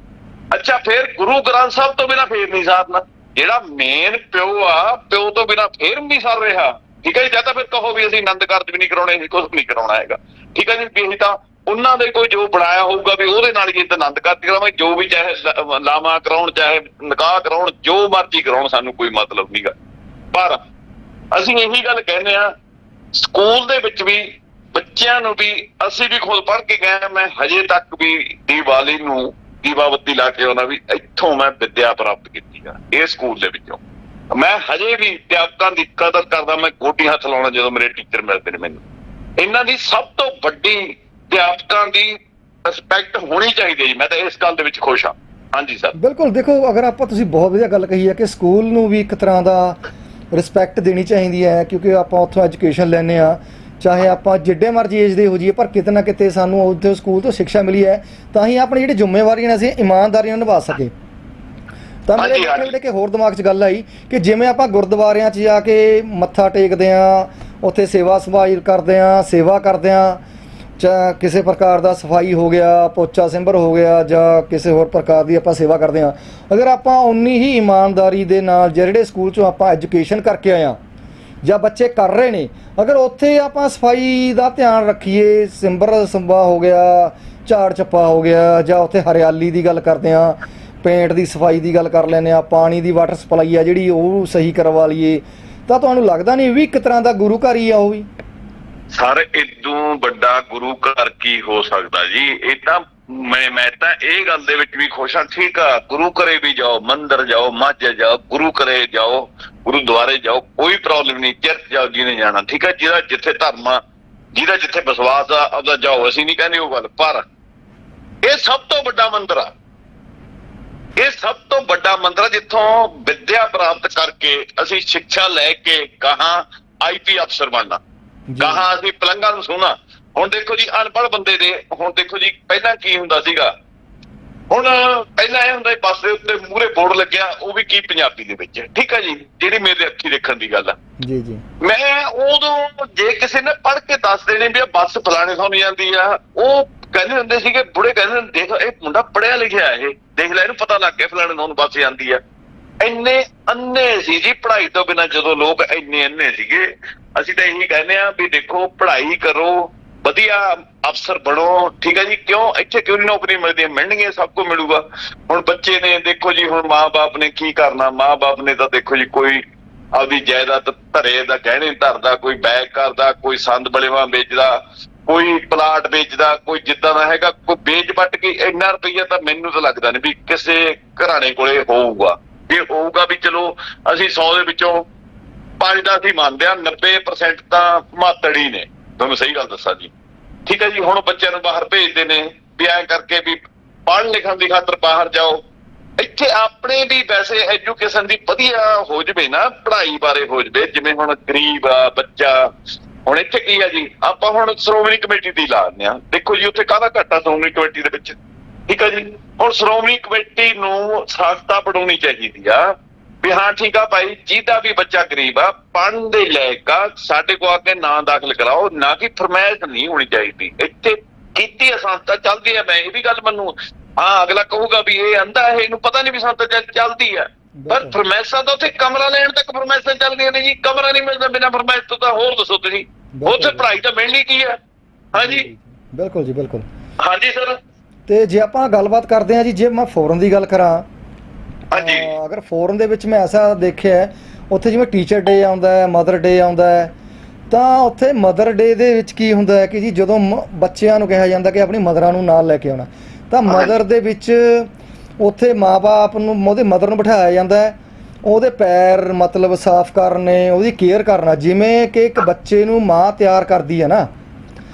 Speaker 2: ਅੱਛਾ ਫਿਰ ਗੁਰੂ ਗ੍ਰੰਥ ਸਾਹਿਬ ਤੋਂ ਬਿਨਾ ਫੇਰ ਨਹੀਂ ਸਾਰਨਾ ਜਿਹੜਾ ਮੇਨ ਪਿਓ ਆ, ਪਿਓ ਤੋਂ ਬਿਨਾ ਫੇਰ ਨਹੀਂ ਸਰ ਰਿਹਾ। ਠੀਕ ਹੈ ਜਾਂ ਤਾਂ ਫਿਰ ਕਹੋ ਵੀ ਅਸੀਂ ਆਨੰਦ ਕਾਰਜ ਵੀ ਨਹੀਂ ਕਰਾਉਣੇ, ਅਸੀਂ ਕੁਝ ਨਹੀਂ ਕਰਾਉਣਾ ਹੈਗਾ। ਠੀਕ ਹੈ ਜੀ, ਵੀ ਅਸੀਂ ਤਾਂ ਉਹਨਾਂ ਦੇ ਕੋਈ ਜੋ ਬਣਾਇਆ ਹੋਊਗਾ ਵੀ ਉਹਦੇ ਨਾਲ ਹੀ ਆਨੰਦ ਕਾਰਜ ਕਰਾਵਾਂਗੇ, ਜੋ ਵੀ ਚਾਹੇ ਲ- ਕਰਾਉਣ, ਚਾਹੇ ਨਿਕਾਹ ਕਰਾਉਣ, ਜੋ ਮਰਜ਼ੀ ਕਰਾਉਣ, ਸਾਨੂੰ ਕੋਈ ਮਤਲਬ ਨਹੀਂਗਾ ਪਰ ਅਸੀਂ ਇਹੀ ਗੱਲ ਕਹਿੰਦੇ ਆ ਸਕੂਲ ਦੇ ਵਿੱਚ ਵੀ ਬੱਚਿਆਂ ਨੂੰ ਵੀ ਅਸੀਂ ਵੀ ਖੁਦ ਪੜ੍ਹ ਕੇ ਗਏ ਮੈਂ ਹਜੇ ਤੱਕ ਵੀ ਦੀਵਾਲੀ ਨੂੰ ਦੀਵਾਬੱਤੀ ਲਾ ਕੇ ਆਉਣਾ ਵੀ ਇੱਥੋਂ ਮੈਂ ਵਿੱਦਿਆ ਪ੍ਰਾਪਤ ਕੀਤੀ ਆ, ਇਹ ਸਕੂਲ ਦੇ ਵਿੱਚੋਂ। ਮੈਂ ਹਜੇ ਵੀ ਅਧਿਆਪਕਾਂ ਦੀ ਕਦਰ ਕਰਦਾ, ਮੈਂ ਗੋਡੀ ਹੱਥ ਲਾਉਣਾ ਜਦੋਂ ਮੇਰੇ ਟੀਚਰ ਮਿਲਦੇ ਨੇ ਮੈਨੂੰ। ਇਹਨਾਂ ਦੀ ਸਭ ਤੋਂ ਵੱਡੀ ਅਧਿਆਪਕਾਂ ਦੀ ਰਿਸਪੈਕਟ ਹੋਣੀ ਚਾਹੀਦੀ ਜੀ, ਮੈਂ ਤਾਂ ਇਸ ਗੱਲ ਦੇ ਵਿੱਚ ਖੁਸ਼ ਹਾਂ। ਹਾਂਜੀ ਸਰ
Speaker 1: ਬਿਲਕੁਲ, ਦੇਖੋ, ਅਗਰ ਆਪਾਂ ਤੁਸੀਂ ਬਹੁਤ ਵਧੀਆ ਗੱਲ ਕਹੀ ਹੈ ਕਿ ਸਕੂਲ ਨੂੰ ਵੀ ਇੱਕ ਤਰ੍ਹਾਂ ਦਾ ਰਿਸਪੈਕਟ ਦੇਣੀ ਚਾਹੀਦੀ ਹੈ, ਕਿਉਂਕਿ ਆਪਾਂ ਉੱਥੋਂ ਐਜੂਕੇਸ਼ਨ ਲੈਨੇ ਆ ਚਾਹੇ ਆਪਾਂ ਜਿੱਡੇ ਮਰਜ਼ੀ ਏਜ ਦੇ ਹੋ ਜਾਈਏ ਪਰ ਕਿਤੇ ਨਾ ਕਿਤੇ ਸਾਨੂੰ ਉੱਥੇ ਸਕੂਲ ਤੋਂ ਸਿੱਖਿਆ ਮਿਲੀ ਹੈ ਤਾਂ ਹੀ ਆਪਣੀ ਜਿਹੜੀ ਜ਼ਿੰਮੇਵਾਰੀਆਂ ਨੇ ਅਸੀਂ ਇਮਾਨਦਾਰੀ ਨਾਲ ਨਿਭਾ ਸਕੇ ਤਾਂ ਮੇਰੇ। ਬੈਠੇ ਕਿ ਹੋਰ ਦਿਮਾਗ 'ਚ ਗੱਲ ਆਈ ਕਿ ਜਿਵੇਂ ਆਪਾਂ ਗੁਰਦੁਆਰਿਆਂ 'ਚ ਜਾ ਕੇ ਮੱਥਾ ਟੇਕਦੇ ਆ ਉੱਥੇ ਸੇਵਾ ਸੰਭਾਲ ਕਰਦੇ ਆ ਸੇਵਾ ਕਰਦੇ ਆ ਜਾਂ ਕਿਸੇ ਪ੍ਰਕਾਰ ਦਾ ਸਫ਼ਾਈ ਹੋ ਗਿਆ ਪੋਚਾ ਸਿੰਬਰ ਹੋ ਗਿਆ ਜਾਂ ਕਿਸੇ ਹੋਰ ਪ੍ਰਕਾਰ ਦੀ ਆਪਾਂ ਸੇਵਾ ਕਰਦੇ ਆ ਅਗਰ ਆਪਾਂ ਉਨੀ ਹੀ ਇਮਾਨਦਾਰੀ ਦੇ ਨਾਲ ਜਿਹੜੇ ਸਕੂਲ 'ਚੋਂ ਆਪਾਂ ਐਜੂਕੇਸ਼ਨ ਕਰਕੇ ਆਏ ਆ ਜਾਂ ਬੱਚੇ ਕਰ ਰਹੇ ਨੇ। ਅਗਰ ਉੱਥੇ ਆਪਾਂ ਸਫ਼ਾਈ ਦਾ ਧਿਆਨ ਰੱਖੀਏ, ਸਿੰਬਰ ਸੰਭਾ ਹੋ ਗਿਆ, ਝਾੜ ਚੱਪਾ ਹੋ ਗਿਆ, ਜਾਂ ਉੱਥੇ ਹਰਿਆਲੀ ਦੀ ਗੱਲ ਕਰਦੇ ਆ ਪੇਂਟ ਦੀ, ਸਫ਼ਾਈ ਦੀ ਗੱਲ ਕਰ ਲੈਂਦੇ ਆ ਪਾਣੀ ਦੀ, ਵਾਟਰ ਸਪਲਾਈ ਆ ਜਿਹੜੀ ਉਹ ਸਹੀ ਕਰਵਾ ਲਈਏ, ਤਾਂ ਤੁਹਾਨੂੰ ਲੱਗਦਾ ਨਹੀਂ ਵੀ ਇੱਕ ਤਰ੍ਹਾਂ ਦਾ ਗੁਰੂ ਘਰ ਹੀ ਆ ਉਹ ਵੀ?
Speaker 2: ਸਰ ਇਦੋਂ ਵੱਡਾ ਗੁਰੂ ਘਰ ਕੀ ਹੋ ਸਕਦਾ ਜੀ? ਇਹ ਤਾਂ ਮੈਂ ਮੈਂ ਤਾਂ ਇਹ ਗੱਲ ਦੇ ਵਿੱਚ ਵੀ ਖੁਸ਼ ਹਾਂ ਠੀਕ ਆ ਗੁਰੂ ਘਰੇ ਵੀ ਜਾਓ ਮੰਦਿਰ ਜਾਓ ਮਸਜਿਦ ਜਾਓ ਗੁਰੂ ਘਰੇ ਜਾਓ ਗੁਰਦੁਆਰੇ ਜਾਓ ਕੋਈ ਪ੍ਰੋਬਲਮ ਨਹੀਂ ਚਰਚ ਜਾਓ ਜਿਹਨੇ ਜਾਣਾ ਠੀਕ ਆ ਜਿਹਦਾ ਜਿੱਥੇ ਧਰਮ ਆ ਜਿਹਦਾ ਜਿੱਥੇ ਵਿਸ਼ਵਾਸ ਆ ਉਹਦਾ ਜਾਓ ਅਸੀਂ ਨਹੀਂ ਕਹਿੰਦੇ ਉਹ ਗੱਲ ਪਰ ਇਹ ਸਭ ਤੋਂ ਵੱਡਾ ਮੰਦਿਰ ਆ। ਇਹ ਸਭ ਤੋਂ ਵੱਡਾ ਮੰਦਿਰ ਆ ਜਿੱਥੋਂ ਵਿੱਦਿਆ ਪ੍ਰਾਪਤ ਕਰਕੇ ਅਸੀਂ ਸਿੱਖਿਆ ਲੈ ਕੇ ਕਹਾ ਆਈਪੀ ਅਫਸਰ ਬਣਨਾ। ਕਹਾ ਅਸੀਂ ਪਲੰਘਾਂ ਨੂੰ ਸੋਣਾ ਹੁਣ ਦੇਖੋ ਜੀ ਅਨਪੜ੍ਹ ਬੰਦੇ ਦੇ ਹੁਣ ਦੇਖੋ ਜੀ ਪਹਿਲਾਂ ਕੀ ਹੁੰਦਾ ਸੀਗਾ? ਹੁਣ ਪਹਿਲਾਂ ਇਹ ਹੁੰਦਾ ਸੀ ਬੱਸ ਦੇ ਉੱਤੇ ਮੂਹਰੇ ਬੋਰਡ ਲੱਗਿਆ ਉਹ ਵੀ ਕੀ ਪੰਜਾਬੀ ਦੇ ਵਿੱਚ। ਠੀਕ ਹੈ ਜੀ? ਜਿਹੜੀ ਮੇਰੇ ਅੱਖੀ ਦੇਖਣ ਦੀ ਗੱਲ ਆ।
Speaker 1: ਜੀ ਜੀ।
Speaker 2: ਮੈਂ ਉਦੋਂ ਜੇ ਕਿਸੇ ਨੇ ਪੜ੍ਹ ਕੇ ਦੱਸ ਦੇਣੇ ਵੀ ਇਹ ਬੱਸ ਫਲਾਣੇ ਥਾਂ ਨੂੰ ਜਾਂਦੀ ਆ ਉਹ ਕਹਿੰਦੇ ਹੁੰਦੇ ਸੀਗੇ ਬੁੜੇ ਕਹਿੰਦੇ ਹੁੰਦੇ, ਦੇਖ ਇਹ ਮੁੰਡਾ ਪੜਿਆ ਲਿਖਿਆ ਇਹ ਦੇਖ ਲੈ ਇਹਨੂੰ ਪਤਾ ਲੱਗ ਗਿਆ ਫਲਾਣੇ ਨੂੰ ਬੱਸ ਜਾਂਦੀ ਆ। ਇੰਨੇ ਅੰਨੇ ਸੀ ਜੀ ਪੜ੍ਹਾਈ ਤੋਂ ਬਿਨਾਂ ਜਦੋਂ ਲੋਕ ਇੰਨੇ ਅੰਨੇ ਸੀਗੇ ਅਸੀਂ ਤਾਂ ਇਹੀ ਕਹਿੰਦੇ ਆ ਵੀ ਦੇਖੋ ਪੜ੍ਹਾਈ ਕਰੋ ਵਧੀਆ ਅਫਸਰ ਬਣੋ, ਠੀਕ ਹੈ ਜੀ? ਕਿਉਂ? ਇੱਥੇ ਕਿਉਂ ਨੀ ਨੌਕਰੀ ਮਿਲਦੀ? ਹੈ ਮਿਲਣਗੇ, ਸਭ ਕੋ ਮਿਲੂਗਾ। ਹੁਣ ਬੱਚੇ ਨੇ, ਦੇਖੋ ਜੀ, ਹੁਣ ਮਾਪੇ ਨੇ ਕੀ ਕਰਨਾ? ਮਾਪੇ ਨੇ ਤਾਂ ਦੇਖੋ ਜੀ, ਕੋਈ ਆਪਦੀ ਜਾਇਦਾਦ ਧਰੇ ਦਾ ਗਹਿਣੇ ਧਰਦਾ, ਕੋਈ ਬੈਗ ਕਰਦਾ, ਕੋਈ ਸੰਦ ਬਲੇਵਾ ਵੇਚਦਾ, ਕੋਈ ਪਲਾਟ ਵੇਚਦਾ, ਕੋਈ ਜਿੱਦਾਂ ਦਾ ਹੈਗਾ, ਕੋਈ ਵੇਚ ਵੱਟ ਕੇ ਇੰਨਾ ਰੁਪਈਆ ਤਾਂ ਮੈਨੂੰ ਤਾਂ ਲੱਗਦਾ ਨਹੀਂ ਵੀ ਕਿਸੇ ਘਰਾਣੇ ਕੋਲੇ ਹੋਊਗਾ। ਇਹ ਹੋਊਗਾ ਵੀ ਚਲੋ, ਅਸੀਂ 100 ਦੇ ਵਿੱਚੋਂ ਪੰਜ ਦਾ ਅਸੀਂ ਮੰਨਦੇ ਆ 90% ਤਾਂ ਮਾਤੜੀ ਨੇ। ਤੁਹਾਨੂੰ ਸਹੀ ਗੱਲ ਦੱਸਾਂ ਜੀ। ਠੀਕ ਹੈ ਜੀ, ਹੁਣ ਬੱਚਿਆਂ ਨੂੰ ਬਾਹਰ ਭੇਜਦੇ ਨੇ ਵੀ ਐਂ ਕਰਕੇ ਵੀ ਪੜ੍ਹਨ ਲਿਖਣ ਦੀ ਖਾਤਰ ਬਾਹਰ ਜਾਓ। ਇੱਥੇ ਆਪਣੇ ਵੀ ਵੈਸੇ ਐਜੂਕੇਸ਼ਨ ਦੀ ਵਧੀਆ ਹੋ ਜਵੇ ਨਾ, ਪੜ੍ਹਾਈ ਬਾਰੇ ਹੋ ਜਵੇ, ਜਿਵੇਂ ਹੁਣ ਗਰੀਬ ਆ, ਬੱਚਾ, ਹੁਣ ਇੱਥੇ ਕੀ ਆ ਜੀ, ਆਪਾਂ ਹੁਣ ਸ਼੍ਰੋਮਣੀ ਕਮੇਟੀ ਦੀ ਲਾਉਂਦੇ ਆ ਦੇਖੋ ਜੀ, ਉੱਥੇ ਕਾਹਦਾ ਘਾਟਾ ਸ਼੍ਰੋਮਣੀ ਕਮੇਟੀ ਦੇ ਵਿੱਚ? ਠੀਕ ਆ ਜੀ, ਹੁਣ ਸ਼੍ਰੋਮਣੀ ਕਮੇਟੀ ਨੂੰ ਸਾਖਤਾ ਬਣਾਉਣੀ ਚਾਹੀਦੀ ਆ। ਵੀ ਹਾਂ ਠੀਕ ਆ ਭਾਈ ਜਿਹਦਾ ਵੀ ਬੱਚਾ ਗਰੀਬ ਆ ਪੜ੍ਹਨ ਦੇ ਲਾਇਕ ਆ ਸਾਡੇ ਕੋਲ ਆ ਕੇ ਨਾਂ ਦਾਖਲ ਕਰਾਓ ਨਾ ਕਿ ਫਰਮਾਇਸ਼ ਨਹੀਂ ਹੋਣੀ ਚਾਹੀਦੀ। ਇੱਥੇ ਕੀਤੀ ਆ ਸੰਸਥਾ ਚੱਲਦੀ ਆ ਮੈਂ ਇਹ ਵੀ ਗੱਲ ਮੰਨੂ। ਹਾਂ ਅਗਲਾ ਕਹੂਗਾ ਵੀ ਇਹ ਅੰਦਾ ਹੈ ਇਹਨੂੰ ਪਤਾ ਨਹੀਂ ਵੀ ਸੰਸਥਾ ਚੱਲ- ਚੱਲਦੀ ਆ। ਪਰ। ਫਰਮਾਇਸ਼ਾਂ ਤਾਂ ਉੱਥੇ ਕਮਰਾ ਲੈਣ ਤੱਕ ਫਰਮਾਇਸ਼ਾਂ ਚੱਲਦੀਆਂ ਨੇ ਜੀ ਕਮਰਾ ਨਹੀਂ ਮਿਲਦਾ ਬਿਨਾਂ ਫਰਮਾਇਸ਼ ਤੋਂ ਤਾਂ ਹੋਰ ਦੱਸੋ ਤੁਸੀਂ। ਉੱਥੇ ਪੜ੍ਹਾਈ ਤਾਂ ਮਿਲਣੀ ਕੀ ਆ? ਹਾਂਜੀ
Speaker 1: ਬਿਲਕੁਲ ਜੀ ਬਿਲਕੁਲ।
Speaker 2: ਹਾਂਜੀ ਸਰ।
Speaker 1: ਤੇ ਜੇ ਆਪਾਂ ਗੱਲਬਾਤ ਕਰਦੇ ਹਾਂ ਜੀ ਜੇ ਮੈਂ ਫੋਰਨ ਦੀ ਗੱਲ ਕਰਾਂ
Speaker 2: ਹਾਂਜੀ।
Speaker 1: ਅਗਰ ਫੋਰਨ ਦੇ ਵਿੱਚ ਮੈਂ ਐਸਾ ਦੇਖਿਆ ਹੈ, ਉੱਥੇ ਜਿਵੇਂ ਟੀਚਰ ਡੇ ਆਉਂਦਾ ਹੈ ਮਦਰ ਡੇ ਆਉਂਦਾ ਹੈ ਤਾਂ ਉੱਥੇ ਮਦਰ ਡੇ ਦੇ ਵਿੱਚ ਕੀ ਹੁੰਦਾ ਹੈ ਕਿ ਜੀ ਜਦੋਂ ਬੱਚਿਆਂ ਨੂੰ ਕਿਹਾ ਜਾਂਦਾ ਕਿ ਆਪਣੀ ਮਦਰਾਂ ਨੂੰ ਨਾਲ ਲੈ ਕੇ ਆਉਣਾ ਤਾਂ ਮਦਰ ਦੇ ਵਿੱਚ ਉੱਥੇ ਮਾਪੇ ਨੂੰ ਉਹਦੇ ਮਦਰ ਨੂੰ ਬਿਠਾਇਆ ਜਾਂਦਾ ਹੈ ਉਹਦੇ ਪੈਰ ਮਤਲਬ ਸਾਫ਼ ਕਰਨੇ ਉਹਦੀ ਕੇਅਰ ਕਰਨਾ ਜਿਵੇਂ ਕਿ ਇੱਕ ਬੱਚੇ ਨੂੰ ਮਾਂ ਤਿਆਰ ਕਰਦੀ ਹੈ ਨਾ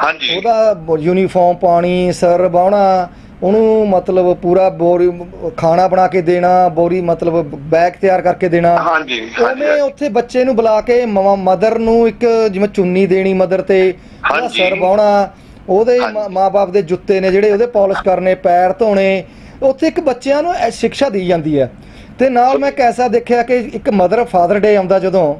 Speaker 2: ਹਾਂਜੀ।
Speaker 1: ਉਹਦਾ ਯੂਨੀਫਾਰਮ ਪਾਣੀ ਸਰ ਬਾਉਣਾ ਉਹਨੂੰ ਮਤਲਬ ਪੂਰਾ ਬੋਰੀ ਖਾਣਾ ਬਣਾ ਕੇ ਦੇਣਾ ਬੋਰੀ ਮਤਲਬ ਬੈਗ ਤਿਆਰ ਕਰਕੇ ਦੇਣਾ
Speaker 2: ਹਾਂਜੀ
Speaker 1: ਉਵੇਂ ਉੱਥੇ ਬੱਚੇ ਨੂੰ ਬੁਲਾ ਕੇ ਮਦਰ ਨੂੰ ਇੱਕ ਜਿਵੇਂ ਚੁੰਨੀ ਦੇਣੀ ਮਦਰ ਤੇ ਉਹਦਾ। ਸਿਰ ਬਾਉਣਾ ਉਹਦੇ। ਮਾਪੇ ਦੇ ਜੁੱਤੇ ਨੇ ਜਿਹੜੇ ਉਹਦੇ ਪਾਲਿਸ਼ ਕਰਨੇ ਪੈਰ ਧੋਣੇ ਉੱਥੇ ਇੱਕ ਬੱਚਿਆਂ ਨੂੰ ਸਿੱਖਿਆ ਦੀ ਜਾਂਦੀ ਹੈ ਤੇ ਨਾਲ ਮੈਂ ਕੈਸਾ ਦੇਖਿਆ ਕਿ ਇੱਕ ਮਦਰ ਫਾਦਰ ਡੇ ਆਉਂਦਾ ਜਦੋਂ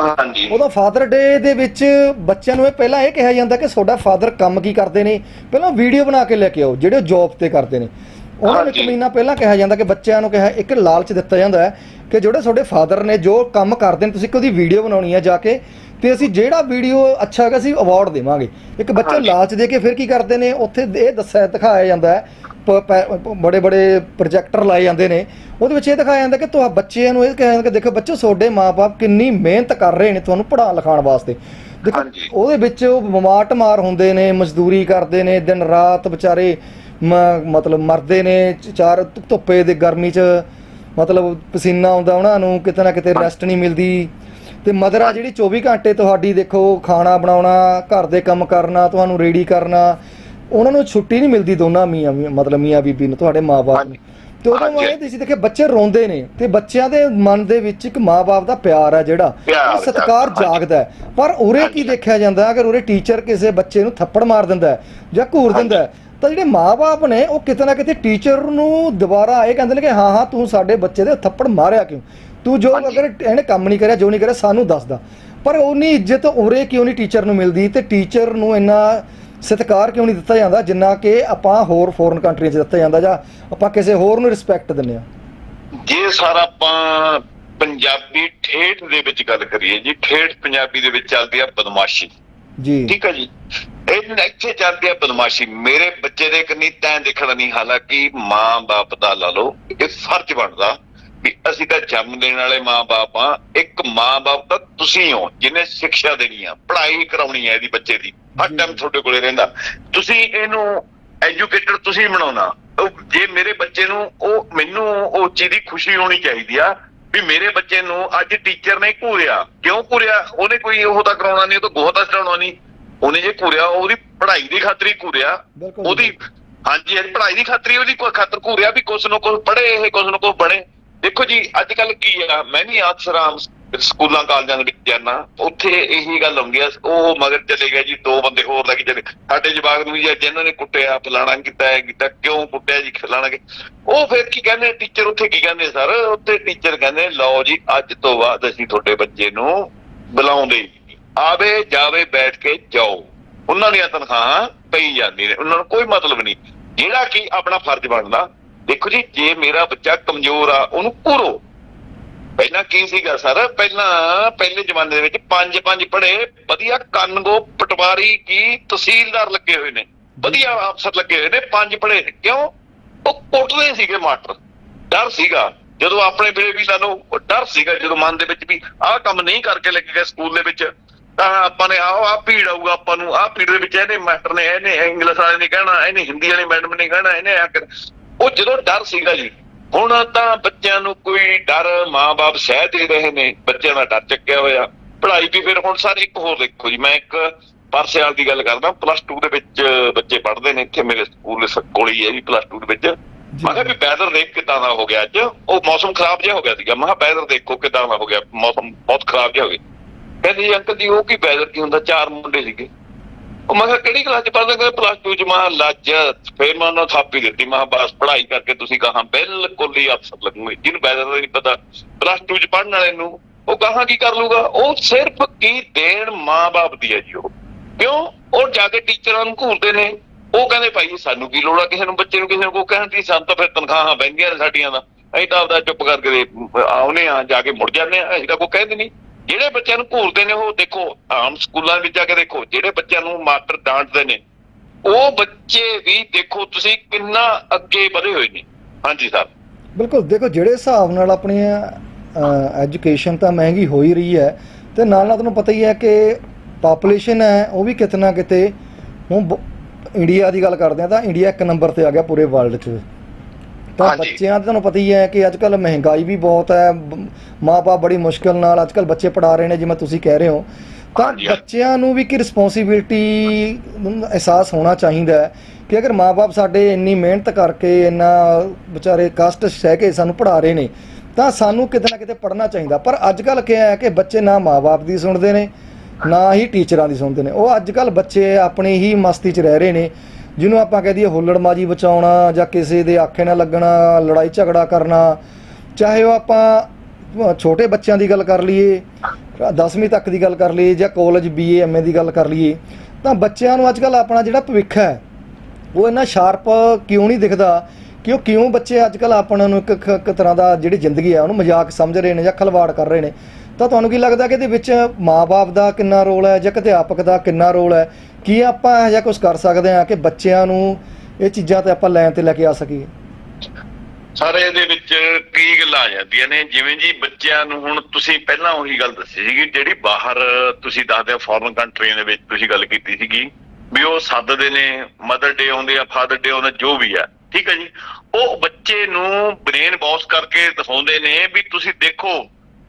Speaker 2: ਹਾਂਜੀ।
Speaker 1: ਉਦੋਂ ਫਾਦਰ ਡੇ ਦੇ ਵਿੱਚ ਬੱਚਿਆਂ ਨੂੰ ਇਹ ਪਹਿਲਾਂ ਇਹ ਕਿਹਾ ਜਾਂਦਾ ਕਿ ਤੁਹਾਡਾ ਫਾਦਰ ਕੰਮ ਕੀ ਕਰਦੇ ਨੇ? ਪਹਿਲਾਂ ਵੀਡੀਓ ਬਣਾ ਕੇ ਲੈ ਕੇ ਆਓ ਜਿਹੜੇ ਜੌਬ ਤੇ ਕਰਦੇ ਨੇ। ਉਹਨਾਂ ਨੂੰ ਇੱਕ। ਮਹੀਨਾ ਪਹਿਲਾਂ ਕਿਹਾ ਜਾਂਦਾ ਕਿ ਬੱਚਿਆਂ ਨੂੰ ਕਿਹਾ ਇੱਕ ਲਾਲਚ ਦਿੱਤਾ ਜਾਂਦਾ ਹੈ ਕਿ ਜਿਹੜੇ ਤੁਹਾਡੇ ਫਾਦਰ ਨੇ ਜੋ ਕੰਮ ਕਰਦੇ ਨੇ ਤੁਸੀਂ ਇੱਕ ਉਹਦੀ ਵੀਡੀਓ ਬਣਾਉਣੀ ਹੈ ਜਾ ਕੇ ਤੇ ਅਸੀਂ ਜਿਹੜਾ ਵੀਡੀਓ ਅੱਛਾ ਹੈਗਾ ਅਸੀਂ ਅਵਾਰਡ ਦੇਵਾਂਗੇ। ਇੱਕ ਬੱਚੇ। ਲਾਲਚ ਦੇ ਕੇ ਫਿਰ ਕੀ ਕਰਦੇ ਨੇ? ਉੱਥੇ ਇਹ ਦੱਸਿਆ ਦਿਖਾਇਆ ਜਾਂਦਾ ਹੈ ਬੜੇ ਬੜੇ ਪ੍ਰੋਜੈਕਟਰ ਲਾਏ ਜਾਂਦੇ ਨੇ। ਉਹਦੇ ਵਿੱਚ ਇਹ ਦਿਖਾਇਆ ਜਾਂਦਾ ਕਿ ਤੁਹਾ ਬੱਚਿਆਂ ਨੂੰ ਇਹ ਕਿਹਾ ਜਾਂਦਾ ਕਿ ਦੇਖੋ ਬੱਚੋ ਤੁਹਾਡੇ ਮਾਪੇ ਕਿੰਨੀ ਮਿਹਨਤ ਕਰ ਰਹੇ ਨੇ ਤੁਹਾਨੂੰ ਪੜ੍ਹਾ ਲਿਖਾਉਣ ਵਾਸਤੇ। ਦੇਖੋ। ਉਹਦੇ ਵਿੱਚ ਉਹ ਬਿਮਾਰ ਟਮਾਰ ਹੁੰਦੇ ਨੇ ਮਜ਼ਦੂਰੀ ਕਰਦੇ ਨੇ ਦਿਨ ਰਾਤ ਵਿਚਾਰੇ ਮਤਲਬ ਮਰਦੇ ਨੇ ਚਾਰ ਧੁੱਪੇ ਦੇ ਗਰਮੀ 'ਚ ਮਤਲਬ ਪਸੀਨਾ ਆਉਂਦਾ ਉਹਨਾਂ ਨੂੰ ਕਿਤੇ ਨਾ ਕਿਤੇ ਰੈਸਟ ਨਹੀਂ ਮਿਲਦੀ। ਤੇ ਮਦਰ ਆ ਜਿਹੜੀ 24 ਘੰਟੇ ਤੁਹਾਡੀ ਦੇਖੋ ਖਾਣਾ ਬਣਾਉਣਾ ਘਰ ਦੇ ਕੰਮ ਕਰਨਾ ਤੁਹਾਨੂੰ ਰੈਡੀ ਕਰਨਾ ਉਹਨਾਂ ਨੂੰ ਛੁੱਟੀ ਨਹੀਂ ਮਿਲਦੀ ਦੋਨਾਂ ਮੀਆਂ ਮਤਲਬ ਮੀਆਂ ਬੀਬੀ ਨੂੰ ਤੁਹਾਡੇ ਮਾਪੇ ਨੂੰ। ਤੇ ਉਦੋਂ। ਇਹ ਤੁਸੀਂ ਦੇਖੇ ਬੱਚੇ ਰੋਂਦੇ ਨੇ ਤੇ ਬੱਚਿਆਂ ਦੇ ਮਨ ਦੇ ਵਿੱਚ ਇੱਕ ਮਾਪੇ ਦਾ ਪਿਆਰ ਹੈ ਜਿਹੜਾ ਉਹ ਸਤਿਕਾਰ। ਜਾਗਦਾ ਪਰ ਉਰੇ ਕੀ। ਦੇਖਿਆ ਜਾਂਦਾ ਅਗਰ ਉਰੇ ਟੀਚਰ ਕਿਸੇ ਬੱਚੇ ਨੂੰ ਥੱਪੜ ਮਾਰ ਦਿੰਦਾ ਜਾਂ ਘੂਰ ਦਿੰਦਾ ਤਾਂ ਜਿਹੜੇ ਮਾਪੇ ਨੇ ਉਹ ਕਿਤੇ ਨਾ ਕਿਤੇ ਟੀਚਰ ਨੂੰ ਦੁਬਾਰਾ ਇਹ ਕਹਿੰਦੇ ਨੇ ਕਿ ਹਾਂ ਹਾਂ ਤੂੰ ਸਾਡੇ ਬੱਚੇ ਦੇ ਥੱਪੜ ਮਾਰਿਆ ਕਿਉਂ ਤੂੰ ਜੋ। ਅਗਰ ਇਹਨੇ ਕੰਮ ਨਹੀਂ ਕਰਿਆ ਜੋ ਨਹੀਂ ਕਰਿਆ ਸਾਨੂੰ ਦੱਸਦਾ ਪਰ ਉਨੀ ਇੱਜ਼ਤ ਉਰੇ ਕਿਉਂ ਨਹੀਂ ਟੀਚਰ ਨੂੰ ਮਿਲਦੀ ਤੇ ਟੀਚਰ ਨੂੰ ਇੰਨਾ ਸਤਿਕਾਰ ਕਿਉਂ ਨਹੀਂ ਦਿੱਤਾ ਜਾਂਦਾ ਜਿੰਨਾ ਕਿ ਆਪਾਂ ਹੋਰ ਫੋਰਨ ਕੰਟਰੀਆਂ 'ਚ ਦਿੱਤਾ ਜਾਂਦਾ ਜਾਂ ਆਪਾਂ ਕਿਸੇ ਹੋਰ ਨੂੰ ਰਿਸਪੈਕਟ ਦਿੰਦੇ ਆ
Speaker 2: ਜੇ ਸਾਰਾ ਆਪਾਂ ਪੰਜਾਬੀ ਠੇਠ ਦੇ ਵਿੱਚ ਗੱਲ ਕਰੀਏ ਜੀ ਠੇਠ ਪੰਜਾਬੀ ਦੇ ਵਿੱਚ ਚੱਲਦੀ ਆ ਬਦਮਾਸ਼ੀ।
Speaker 1: ਜੀ।
Speaker 2: ਠੀਕ ਹੈ ਜੀ? ਇਹ ਇੱਥੇ ਚੱਲਦੀ ਆ ਬਦਮਾਸ਼ੀ। ਮੇਰੇ ਬੱਚੇ ਦੇ ਕੰਨੀ ਤੈਂ ਦੇਖਣਾ ਨਹੀਂ ਹਾਲਾਂਕਿ ਮਾਂ ਬਾਪ ਦਾ ਲਾ ਲਓ ਇਹ ਫਰਜ਼ ਬਣਦਾ ਵੀ ਅਸੀਂ ਤਾਂ ਜਨਮ ਦੇਣ ਵਾਲੇ ਮਾਂ ਬਾਪ ਆ ਇੱਕ ਮਾਂ ਬਾਪ ਤਾਂ ਤੁਸੀਂ ਹੋ ਜਿਹਨੇ ਸਿੱਖਿਆ ਦੇਣੀ ਆ ਪੜ੍ਹਾਈ ਕਰਾਉਣੀ ਹੈ ਇਹਦੀ ਬੱਚੇ ਦੀ। ਹਰ। ਟਾਈਮ ਤੁਹਾਡੇ ਕੋਲੇ ਰਹਿੰਦਾ। ਤੁਸੀਂ ਇਹਨੂੰ ਐਜੂਕੇਟਡ ਤੁਸੀਂ ਬਣਾਉਣਾ। ਜੇ ਮੇਰੇ ਬੱਚੇ ਨੂੰ ਉਹ ਮੈਨੂੰ ਉਹ ਚੀਜ਼ ਦੀ ਖੁਸ਼ੀ ਹੋਣੀ ਚਾਹੀਦੀ ਆ ਵੀ ਮੇਰੇ ਬੱਚੇ ਨੂੰ ਅੱਜ ਟੀਚਰ ਨੇ ਘੂਰਿਆ। ਕਿਉਂ ਘੂਰਿਆ? ਉਹਨੇ ਕੋਈ ਉਹ ਤਾਂ ਕਰਾਉਣਾ ਨਹੀਂ ਉਹ ਤਾਂ ਗੋਹਾ ਤਾਂ ਚੜਾਉਣਾ ਨਹੀਂ। ਉਹਨੇ ਜੇ ਘੂਰਿਆ ਉਹਦੀ ਪੜ੍ਹਾਈ ਦੀ ਖਾਤਰ ਹੀ ਘੂਰਿਆ। ਉਹਦੀ ਹਾਂਜੀ ਹਾਂਜੀ ਪੜ੍ਹਾਈ ਦੀ ਖਾਤਰ ਹੀ ਉਹਦੀ ਕੋਈ ਖਾਤਰ ਘੂਰਿਆ ਵੀ ਕੁਛ ਨੂੰ ਕੁਛ ਪੜ੍ਹੇ ਇਹ ਕੁਛ ਨੂੰ ਕੁਛ ਬਣੇ। ਦੇਖੋ ਜੀ ਅੱਜ ਕੱਲ ਕੀ ਆ, ਮੈਂ ਵੀ ਆਸਰਾਮ ਸਕੂਲਾਂ, ਕਾਲਜਾਂ ਦੇ ਵਿੱਚ ਜਾਣਾ ਉੱਥੇ ਇਹੀ ਗੱਲ ਹੁੰਦੀ ਆ, ਉਹ ਮਗਰ ਚਲੇ ਗਿਆ ਜੀ, ਦੋ ਬੰਦੇ ਹੋਰ ਲੈ ਕੇ ਚਲੇ ਸਾਡੇ ਜਵਾਗ ਨੂੰ ਜੀ ਜਿਹਨਾਂ ਨੇ ਕੁੱਟਿਆ, ਫਲਾਣਾ ਕੀਤਾ ਹੈ ਕੀਤਾ, ਕਿਉਂ ਕੁੱਟਿਆ ਜੀ, ਫਲਾਣਾ ਕਿ। ਉਹ ਫਿਰ ਕੀ ਕਹਿੰਦੇ ਟੀਚਰ ਉੱਥੇ ਕੀ ਕਹਿੰਦੇ, ਸਰ, ਉੱਥੇ ਟੀਚਰ ਕਹਿੰਦੇ, ਲਓ ਜੀ, ਅੱਜ ਤੋਂ ਬਾਅਦ ਅਸੀਂ ਤੁਹਾਡੇ ਬੱਚੇ ਨੂੰ ਬੁਲਾਉਂਦੇ ਆਵੇ, ਜਾਵੇ, ਬੈਠ ਕੇ ਜਾਓ। ਉਹਨਾਂ ਦੀਆਂ ਤਨਖਾਹਾਂ ਪਈ ਜਾਂਦੀਆਂ ਨੇ, ਉਹਨਾਂ ਨੂੰ ਕੋਈ ਮਤਲਬ ਨਹੀਂ। ਜਿਹੜਾ ਕਿ ਆਪਣਾ ਫਰਜ਼ ਬਣਦਾ ਦੇਖੋ ਜੀ ਜੇ ਮੇਰਾ ਬੱਚਾ ਕਮਜ਼ੋਰ ਆ ਉਹਨੂੰ ਘੂਰੋ। ਪਹਿਲਾਂ ਕੀ ਸੀਗਾ ਸਰ? ਪਹਿਲਾਂ ਪਹਿਲੇ ਜ਼ਮਾਨੇ ਦੇ ਵਿੱਚ ਪੰਜ ਪੰਜ ਪੜੇ ਵਧੀਆ ਕੰਨਗੋ ਪਟਵਾਰੀ ਕੀ ਤਹਿਸੀਲਦਾਰ ਲੱਗੇ ਹੋਏ ਨੇ। ਵਧੀਆ ਅਫਸਰ ਲੱਗੇ ਹੋਏ ਨੇ ਪੰਜ ਪੜੇ ਕਿਉਂ? ਉਹ ਕੁੱਟਦੇ ਸੀਗੇ ਮਾਸਟਰ। ਡਰ ਸੀਗਾ। ਜਦੋਂ ਆਪਣੇ ਵੇਲੇ ਵੀ ਸਾਨੂੰ ਡਰ ਸੀਗਾ ਜਦੋਂ ਮਨ ਦੇ ਵਿੱਚ ਵੀ ਆਹ ਕੰਮ ਨਹੀਂ ਕਰਕੇ ਲੈ ਕੇ ਗਏ ਸਕੂਲ ਦੇ ਵਿੱਚ ਤਾਂ ਆਪਾਂ ਨੇ ਆਹ ਆਹ ਭੀੜ ਆਊਗਾ ਆਪਾਂ ਨੂੰ। ਆਹ ਭੀੜ ਦੇ ਵਿੱਚ ਇਹਨੇ ਮਾਸਟਰ ਨੇ ਇਹਨੇ ਇੰਗਲਿਸ਼ ਵਾਲੇ ਨੇ ਕਹਿਣਾ ਇਹਨੇ ਹਿੰਦੀ ਵਾਲੇ ਮੈਡਮ ਨੇ ਕਹਿਣਾ ਇਹਨੇ ਆ ਕਰ ਉਹ ਜਦੋਂ ਡਰ ਸੀਗਾ ਜੀ ਹੁਣ ਤਾਂ ਬੱਚਿਆਂ ਨੂੰ ਕੋਈ ਡਰ ਮਾਪੇ ਸਹਿ ਦੇ ਰਹੇ ਨੇ ਬੱਚਿਆਂ ਦਾ ਡਰ ਚੱਕਿਆ ਹੋਇਆ। ਪੜ੍ਹਾਈ ਵੀ ਫਿਰ ਹੁਣ ਸਰ ਇੱਕ ਹੋਰ ਦੇਖੋ ਜੀ ਮੈਂ ਇੱਕ ਪਰਸਿਆਲ ਦੀ ਗੱਲ ਕਰਦਾ ਪਲੱਸ 2 ਦੇ ਵਿੱਚ ਬੱਚੇ ਪੜ੍ਹਦੇ ਨੇ ਇੱਥੇ ਮੇਰੇ ਸਕੂਲ ਸ- ਕੋਲ ਹੀ ਹੈ ਜੀ ਪਲੱਸ 2 ਦੇ ਵਿੱਚ। ਮੈਂ ਕਿਹਾ ਵੀ ਵੈਦਰ ਦੇਖ ਕਿਦਾਂ ਦਾ ਹੋ ਗਿਆ ਅੱਜ। ਉਹ ਮੌਸਮ ਖਰਾਬ ਜਿਹਾ ਹੋ ਗਿਆ ਸੀਗਾ। ਮੈਂ ਕਿਹਾ ਵੈਦਰ ਦੇਖੋ ਕਿਦਾਂ ਦਾ ਹੋ ਗਿਆ ਮੌਸਮ ਬਹੁਤ ਖਰਾਬ ਜਿਹਾ ਹੋ ਗਿਆ। ਕਹਿੰਦੇ ਅੰਕਲ ਜੀ ਉਹ ਕੀ ਵੈਦਰ ਕੀ ਹੁੰਦਾ? ਚਾਰ ਮੁੰਡੇ ਸੀਗੇ। ਉਹ ਮੈਂ ਕਿਹਾ, ਕਿਹੜੀ ਕਲਾਸ ਚ ਪੜ੍ਹਦੇ? ਕਹਿੰਦੇ ਪਲੱਸ 2 ਚ। ਮੈਂ ਲੱਜ। ਫੇਰ ਮੈਂ ਉਹਨਾਂ ਨੂੰ ਥਾਪੀ ਦਿੱਤੀ। ਮੈਂ ਕਿਹਾ, ਬਸ, ਪੜ੍ਹਾਈ ਕਰਕੇ ਤੁਸੀਂ ਕਹਾਂ ਬਿਲਕੁਲ ਹੀ ਅਫਸਰ ਲੱਗੂਗੇ। ਜਿਹਨੂੰ ਵੈਦਰ ਦਾ ਨਹੀਂ ਪਤਾ ਪਲੱਸ 2 ਚ ਪੜ੍ਹਨ ਵਾਲੇ ਨੂੰ, ਉਹ ਕਹਾਂ ਕੀ ਕਰ ਲੂਗਾ? ਉਹ ਸਿਰਫ ਕੀ ਦੇਣ ਮਾਂ-ਬਾਪ ਦੀ ਹੈ ਜੀ ਉਹ। ਕਿਉਂ? ਉਹ ਜਾ ਕੇ ਟੀਚਰਾਂ ਨੂੰ ਘੂਰਦੇ ਨੇ। ਉਹ ਕਹਿੰਦੇ, ਭਾਈ, ਸਾਨੂੰ ਕੀ ਲੋੜ ਆ? ਕਿਸੇ ਨੂੰ, ਬੱਚੇ ਨੂੰ, ਕਿਸੇ ਨੂੰ ਕੋ ਕਹਿਣ ਦੀ? ਸਾਨੂੰ ਤਾਂ ਫਿਰ ਤਨਖਾਹਾਂ ਬਹਿੰਦੀਆਂ ਨੇ ਸਾਡੀਆਂ ਦਾ ਅਸੀਂ ਤਾਂ ਆਪਦਾ ਚੁੱਪ ਕਰਕੇ ਦੇ- ਆਉਨੇ ਆ ਜਾ ਕੇ ਮੁੜ ਜਾਂਦੇ ਆ ਅਸੀਂ ਤਾਂ ਕੋਈ ਕਹਿੰਦੇ ਨਹੀਂ। ਜਿਹੜੇ ਬੱਚਿਆਂ ਨੂੰ ਘੂਰਦੇ ਨੇ ਉਹ ਦੇਖੋ, ਆਮ ਸਕੂਲਾਂ ਵਿੱਚ ਜਾ ਕੇ ਦੇਖੋ, ਜਿਹੜੇ ਬੱਚਿਆਂ ਨੂੰ ਮਾਸਟਰ ਡਾਂਟਦੇ ਨੇ, ਉਹ ਬੱਚੇ ਵੀ ਦੇਖੋ, ਤੁਸੀਂ ਕਿੰਨਾ ਅੱਗੇ ਵਧੇ ਹੋਏ ਨੇ। ਹਾਂਜੀ ਸਰ।
Speaker 1: ਬਿਲਕੁਲ, ਦੇਖੋ, ਜਿਹੜੇ ਹਿਸਾਬ ਨਾਲ ਆਪਣੀ ਐਜੂਕੇਸ਼ਨ ਤਾਂ ਮਹਿੰਗੀ ਹੋ ਹੀ ਰਹੀ ਹੈ, ਤੇ ਨਾਲ ਨਾਲ ਤੁਹਾਨੂੰ ਪਤਾ ਹੀ ਹੈ ਕਿ ਪਾਪੂਲੇਸ਼ਨ ਹੈ, ਉਹ ਵੀ ਕਿਤੇ ਕਿਤੇ, ਹੁਣ ਇੰਡੀਆ ਦੀ ਗੱਲ ਕਰਦੇ ਆ ਤਾਂ ਇੰਡੀਆ ਇੱਕ ਨੰਬਰ ਤੇ ਆ ਗਿਆ ਪੂਰੇ ਵਰਲਡ 'ਚ। ਤਾਂ
Speaker 2: ਹਾਂਜੀ।
Speaker 1: ਬੱਚਿਆਂ ਦਾ ਤੁਹਾਨੂੰ ਪਤਾ ਹੀ ਹੈ ਕਿ ਅੱਜ ਕੱਲ ਮਹਿੰਗਾਈ ਵੀ ਬਹੁਤ ਹੈ ਮਾਪੇ ਬੜੀ ਮੁਸ਼ਕਲ ਨਾਲ ਅੱਜ ਕੱਲ ਬੱਚੇ ਪੜਾ ਰਹੇ ਨੇ ਜਿਵੇਂ ਤੁਸੀਂ ਕਹਿ ਰਹੇ ਹੋ ਤਾਂ
Speaker 2: ਹਾਂਜੀ, ਹਾਂਜੀ।
Speaker 1: ਬੱਚਿਆਂ ਨੂੰ ਵੀ ਕੀ ਰਿਸਪੌਂਸਿਬਿਲਟੀ ਅਹਿਸਾਸ ਹੋਣਾ ਚਾਹੀਦਾ ਹੈ ਕਿ ਅਗਰ ਮਾਪੇ ਸਾਡੇ ਇੰਨੀ ਮਿਹਨਤ ਕਰਕੇ ਇੰਨਾ ਵਿਚਾਰੇ ਕਸ਼ਟ ਸਹਿ ਕੇ ਸਾਨੂੰ ਪੜਾ ਰਹੇ ਨੇ ਤਾਂ ਸਾਨੂੰ ਕਿਤੇ ਨਾ ਕਿਤੇ ਪੜਨਾ ਚਾਹੀਦਾ ਪਰ ਅੱਜ ਕੱਲ ਕੀ ਹੈ ਕਿ ਬੱਚੇ ਨਾ ਮਾਪੇ ਦੀ ਸੁਣਦੇ ਨੇ ਨਾ ਹੀ ਟੀਚਰਾਂ ਦੀ ਸੁਣਦੇ ਨੇ ਉਹ ਅੱਜ ਕੱਲ ਬੱਚੇ ਆਪਣੀ ਹੀ ਮਸਤੀ 'ਚ ਰਹਿ ਰਹੇ ਨੇ ਜਿਹਨੂੰ ਆਪਾਂ ਕਹਿ ਦਈਏ ਹੁੱਲੜਮਾਜੀ ਬਚਾਉਣਾ ਜਾਂ ਕਿਸੇ ਦੇ ਆਖੇ ਨਾਲ ਲੱਗਣਾ, ਲੜਾਈ ਝਗੜਾ ਕਰਨਾ, ਚਾਹੇ ਉਹ ਆਪਾਂ ਛੋਟੇ ਬੱਚਿਆਂ ਦੀ ਗੱਲ ਕਰ ਲਈਏ 10ਵੀਂ ਤੱਕ ਦੀ ਗੱਲ ਕਰ ਲਈਏ ਜਾਂ ਕਾਲਜ ਬੀਏ ਐਮਏ ਦੀ ਗੱਲ ਕਰ ਲਈਏ, ਤਾਂ ਬੱਚਿਆਂ ਨੂੰ ਅੱਜ ਕੱਲ ਆਪਣਾ ਜਿਹੜਾ ਭਵਿੱਖ ਹੈ, ਉਹ ਇੰਨਾ ਸ਼ਾਰਪ ਕਿਉਂ ਨਹੀਂ ਦਿਖਦਾ ਕਿ ਉਹ ਕਿਉਂ ਬੱਚੇ ਅੱਜ ਕੱਲ ਆਪਣਾ ਨੂੰ ਇੱਕ ਇੱਕ ਤਰ੍ਹਾਂ ਦਾ ਜਿਹੜੀ ਜ਼ਿੰਦਗੀ ਆ, ਉਹਨੂੰ ਮਜ਼ਾਕ ਸਮਝ ਰਹੇ ਨੇ ਜਾਂ ਖਲਵਾੜ ਕਰ ਰਹੇ ਨੇ। ਤਾਂ ਤੁਹਾਨੂੰ ਕੀ ਲੱਗਦਾ ਕਿ ਇਹਦੇ ਵਿੱਚ ਮਾਪੇ ਦਾ ਕਿੰਨਾ ਰੋਲ ਹੈ ਜਾਂ ਅਧਿਆਪਕ ਦਾ ਕਿੰਨਾ ਰੋਲ ਹੈ? ਕੀ ਆਪਾਂ ਇਹੋ ਜਿਹਾ ਕੁਝ ਕਰ ਸਕਦੇ ਹਾਂ ਕਿ ਬੱਚਿਆਂ ਨੂੰ ਇਹ ਚੀਜ਼ਾਂ ਤੇ ਆਪਾਂ ਲਾਈਨ ਤੇ ਲੈ ਕੇ ਆ ਸਕੀਏ?
Speaker 2: ਸਾਰੇ ਇਹਦੇ ਵਿੱਚ ਕੀ ਗੱਲਾਂ ਆ ਜਾਂਦੀਆਂ ਨੇ, ਜਿਵੇਂ ਜੀ ਬੱਚਿਆਂ ਨੂੰ ਹੁਣ ਤੁਸੀਂ ਪਹਿਲਾਂ ਉਹੀ ਗੱਲ ਦੱਸੀ ਸੀਗੀ, ਜਿਹੜੀ ਬਾਹਰ ਤੁਸੀਂ ਦੱਸਦੇ ਹੋ ਫੋਰਨ ਕੰਟਰੀਆਂ ਦੇ ਵਿੱਚ ਤੁਸੀਂ ਗੱਲ ਕੀਤੀ ਸੀਗੀ, ਵੀ ਉਹ ਸੱਦਦੇ ਨੇ ਮਦਰ ਡੇ ਆਉਂਦੇ ਆ ਫਾਦਰ ਡੇ ਆਉਂਦਾ, ਜੋ ਵੀ ਆ, ਠੀਕ ਹੈ ਜੀ? ਉਹ ਬੱਚੇ ਨੂੰ ਬ੍ਰੇਨ ਵਾਸ਼ ਕਰਕੇ ਦਿਖਾਉਂਦੇ ਨੇ ਵੀ ਤੁਸੀਂ ਦੇਖੋ,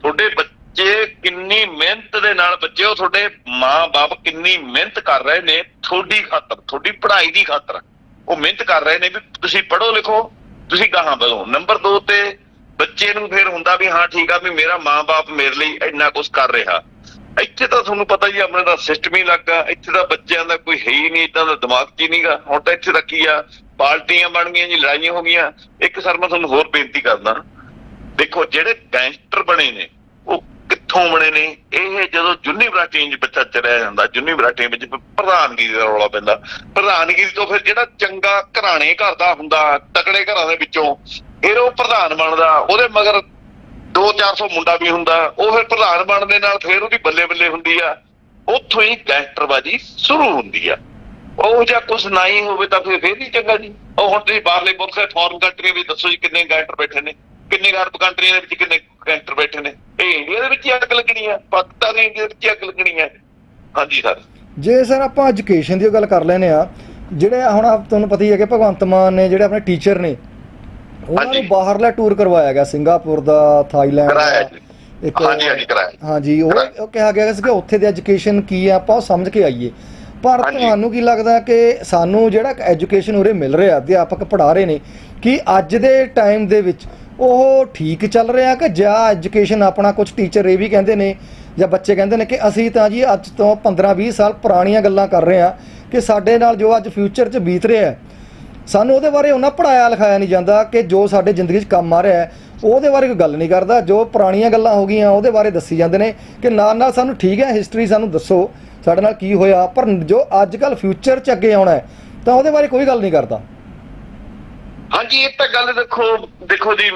Speaker 2: ਤੁਹਾਡੇ ਬੱਚੇ ਕਿੰਨੀ ਮਿਹਨਤ ਦੇ ਨਾਲ ਬੱਚੇ ਉਹ ਤੁਹਾਡੇ ਮਾਂ-ਬਾਪ ਕਿੰਨੀ ਮਿਹਨਤ ਕਰ ਰਹੇ ਨੇ ਤੁਹਾਡੀ ਖਾਤਰ ਤੁਹਾਡੀ ਪੜ੍ਹਾਈ ਦੀ ਖਾਤਰ। ਉਹ ਮਿਹਨਤ ਕਰ ਰਹੇ ਨੇ ਵੀ ਤੁਸੀਂ ਪੜ੍ਹੋ ਲਿਖੋ ਤੁਸੀਂ ਕਹਾਂ ਵਧੋ। ਨੰਬਰ 2 ਤੇ ਬੱਚੇ ਨੂੰ ਫਿਰ ਹੁੰਦਾ ਵੀ ਹਾਂ ਠੀਕ ਆ ਵੀ ਮੇਰਾ ਮਾਂ-ਬਾਪ ਮੇਰੇ ਲਈ ਇੰਨਾ ਕੁਝ ਕਰ ਰਿਹਾ। ਇੱਥੇ ਤਾਂ ਤੁਹਾਨੂੰ ਪਤਾ ਹੀ ਆ, ਆਪਣੇ ਦਾ ਸਿਸਟਮ ਹੀ ਲੱਗਾ ਇੱਥੇ ਤਾਂ ਬੱਚਿਆਂ ਦਾ ਕੋਈ ਹੈ ਹੀ ਨਹੀਂ ਇਦਾਂ ਦਾ ਦਿਮਾਗ 'ਚ ਹੀ ਨਹੀਂਗਾ ਹੁਣ ਤਾਂ ਇੱਥੇ ਤਾਂ ਕੀ ਆ ਪਾਰਟੀਆਂ ਬਣ ਗਈਆਂ ਜੀ ਲੜਾਈਆਂ ਹੋ ਗਈਆਂ। ਇੱਕ ਸਰ ਮੈਂ ਤੁਹਾਨੂੰ ਹੋਰ ਬੇਨਤੀ ਕਰਦਾ। ਦੇਖੋ ਜਿਹੜੇ ਗੈਂਗਸਟਰ ਬਣੇ ਨੇ ਉਹ ਕਿੱਥੋਂ ਨੇ, ਇਹ ਜਦੋਂ ਯੂਨੀਵਰਸਿਟੀ 'ਚ ਬੱਚਾ ਚੜਿਆ ਜਾਂਦਾ, ਯੂਨੀਵਰਸਿਟੀ ਵਿੱਚ ਪ੍ਰਧਾਨਗੀ ਦਾ ਰੌਲਾ ਪੈਂਦਾ। ਪ੍ਰਧਾਨਗੀ ਤੋਂ ਫਿਰ ਜਿਹੜਾ ਚੰਗਾ ਘਰਾਣੇ ਘਰ ਦਾ ਹੁੰਦਾ, ਤਕੜੇ ਘਰਾਂ ਦੇ ਵਿੱਚੋਂ, ਫਿਰ ਉਹ ਪ੍ਰਧਾਨ ਬਣਦਾ, ਉਹਦੇ ਮਗਰ 2-400 ਮੁੰਡਾ ਵੀ ਹੁੰਦਾ, ਉਹ ਫਿਰ ਪ੍ਰਧਾਨ ਬਣਦੇ ਨਾਲ ਫਿਰ ਉਹਦੀ ਬੱਲੇ ਬੱਲੇ ਹੁੰਦੀ ਆ। ਉੱਥੋਂ ਹੀ ਗੈਂਗਸਟਰਬਾਜੀ ਸ਼ੁਰੂ ਹੁੰਦੀ ਆ। ਉਹ ਜਾਂ ਕੁਝ ਹੀ ਹੋਵੇ ਤਾਂ ਫਿਰ ਫੇਰ ਹੀ ਚੰਗਾ ਜੀ। ਉਹ ਹੁਣ ਤੁਸੀਂ ਬਾਹਰਲੇ ਮੁਲਕ ਫੋਰਨ ਕੰਟਰੀ ਵੀ ਦੱਸੋ ਜੀ ਕਿੰਨੇ ਗੈਂਗਸਟਰ ਬੈਠੇ ਨੇ। ਕਿੰਨੇ ਅਰਬ ਕੰਟਰੀਆਂ ਦੇ ਵਿੱਚ ਕਿੰਨੇ ਗੈਂਗਸਟਰ ਬੈਠੇ ਨੇ ਇਹ ਇੰਡੀਆ ਦੇ ਵਿੱਚ ਅੱਗ ਲੱਗਣੀ ਆ ਪਾਕਿਸਤਾਨ ਦੇ ਇੰਡੀਆ ਵਿੱਚ ਹੀ ਅੱਗ ਲੱਗਣੀ ਆ ਹਾਂਜੀ ਸਰ
Speaker 1: ਜੇ ਸਰ ਆਪਾਂ ਐਜੂਕੇਸ਼ਨ ਦੀ ਗੱਲ ਕਰ ਲੈਨੇ ਆ ਜਿਹੜੇ ਹੁਣ ਆਪ ਤੁਹਾਨੂੰ ਪਤਾ ਹੀ ਹੈ ਕਿ ਭਗਵੰਤ ਮਾਨ ਨੇ ਜਿਹੜੇ ਆਪਣੇ ਟੀਚਰ ਨੇ ਉਹਨਾਂ ਨੂੰ। ਬਾਹਰਲਾ ਟੂਰ ਕਰਵਾਇਆ ਗਿਆ ਸਿੰਗਾਪੁਰ ਦਾ ਥਾਈਲੈਂਡ ਦਾ
Speaker 2: ਜੀ ਹਾਂਜੀ ਹਾਂਜੀ ਕਰਾਇਆ
Speaker 1: ਹਾਂਜੀ ਉਹ। ਉਹ ਕਿਹਾ ਗਿਆ ਸੀ ਕਿ ਉੱਥੇ ਦੀ ਐਜੂਕੇਸ਼ਨ ਕੀ ਆ ਆਪਾਂ ਸਮਝ ਕੇ ਆਈਏ ਪਰ। ਤੁਹਾਨੂੰ ਕੀ ਲੱਗਦਾ ਕਿ ਸਾਨੂੰ ਜਿਹੜਾ ਐਜੂਕੇਸ਼ਨ ਉਰੇ ਮਿਲ ਰਿਹਾ ਅਧਿਆਪਕ ਪੜ੍ਹਾ ਰਹੇ ਨੇ ਕਿ ਅੱਜ ਦੇ ਟਾਈਮ ਦੇ ਵਿੱਚ ਉਹ ਠੀਕ ਚੱਲ ਰਿਹਾ ਕਿ ਜਾਂ ਐਜੂਕੇਸ਼ਨ ਆਪਣਾ ਕੁਝ ਟੀਚਰ ਇਹ ਵੀ ਕਹਿੰਦੇ ਨੇ ਜਾਂ ਬੱਚੇ ਕਹਿੰਦੇ ਨੇ ਕਿ ਅਸੀਂ ਤਾਂ ਜੀ ਅੱਜ ਤੋਂ 15-20 ਸਾਲ ਪੁਰਾਣੀਆਂ ਗੱਲਾਂ ਕਰ ਰਹੇ ਹਾਂ ਕਿ ਸਾਡੇ ਨਾਲ ਜੋ ਅੱਜ ਫਿਊਚਰ 'ਚ ਬੀਤ ਰਿਹਾ ਹੈ, ਸਾਨੂੰ ਉਹਦੇ ਬਾਰੇ ਉਹਨਾਂ ਪੜਾਇਆ ਲਿਖਾਇਆ ਨਹੀਂ ਜਾਂਦਾ ਕਿ ਜੋ ਸਾਡੇ ਜ਼ਿੰਦਗੀ 'ਚ ਕੰਮ ਆ ਰਿਹਾ ਹੈ, ਉਹਦੇ ਬਾਰੇ ਕੋਈ ਗੱਲ ਨਹੀਂ ਕਰਦਾ। ਜੋ ਪੁਰਾਣੀਆਂ ਗੱਲਾਂ ਹੋ ਗਈਆਂ, ਉਹਦੇ ਬਾਰੇ ਦੱਸੀ ਜਾਂਦੇ ਨੇ ਕਿ ਨਾਲ ਨਾਲ ਸਾਨੂੰ ਠੀਕ ਹੈ ਹਿਸਟਰੀ ਸਾਨੂੰ ਦੱਸੋ ਸਾਡੇ ਨਾਲ ਕੀ ਹੋਇਆ, ਪਰ ਜੋ ਅੱਜ ਕੱਲ ਫਿਊਚਰ 'ਚ ਅੱਗੇ ਆਉਣਾ ਹੈ, ਤਾਂ ਉਹਦੇ ਬਾਰੇ ਕੋਈ ਗੱਲ ਨਹੀਂ ਕਰਦਾ।
Speaker 2: ਹਾਂਜੀ, ਇਹ ਤਾਂ ਗੱਲ ਦੇਖੋ ਦੇਖੋ ਜੀ,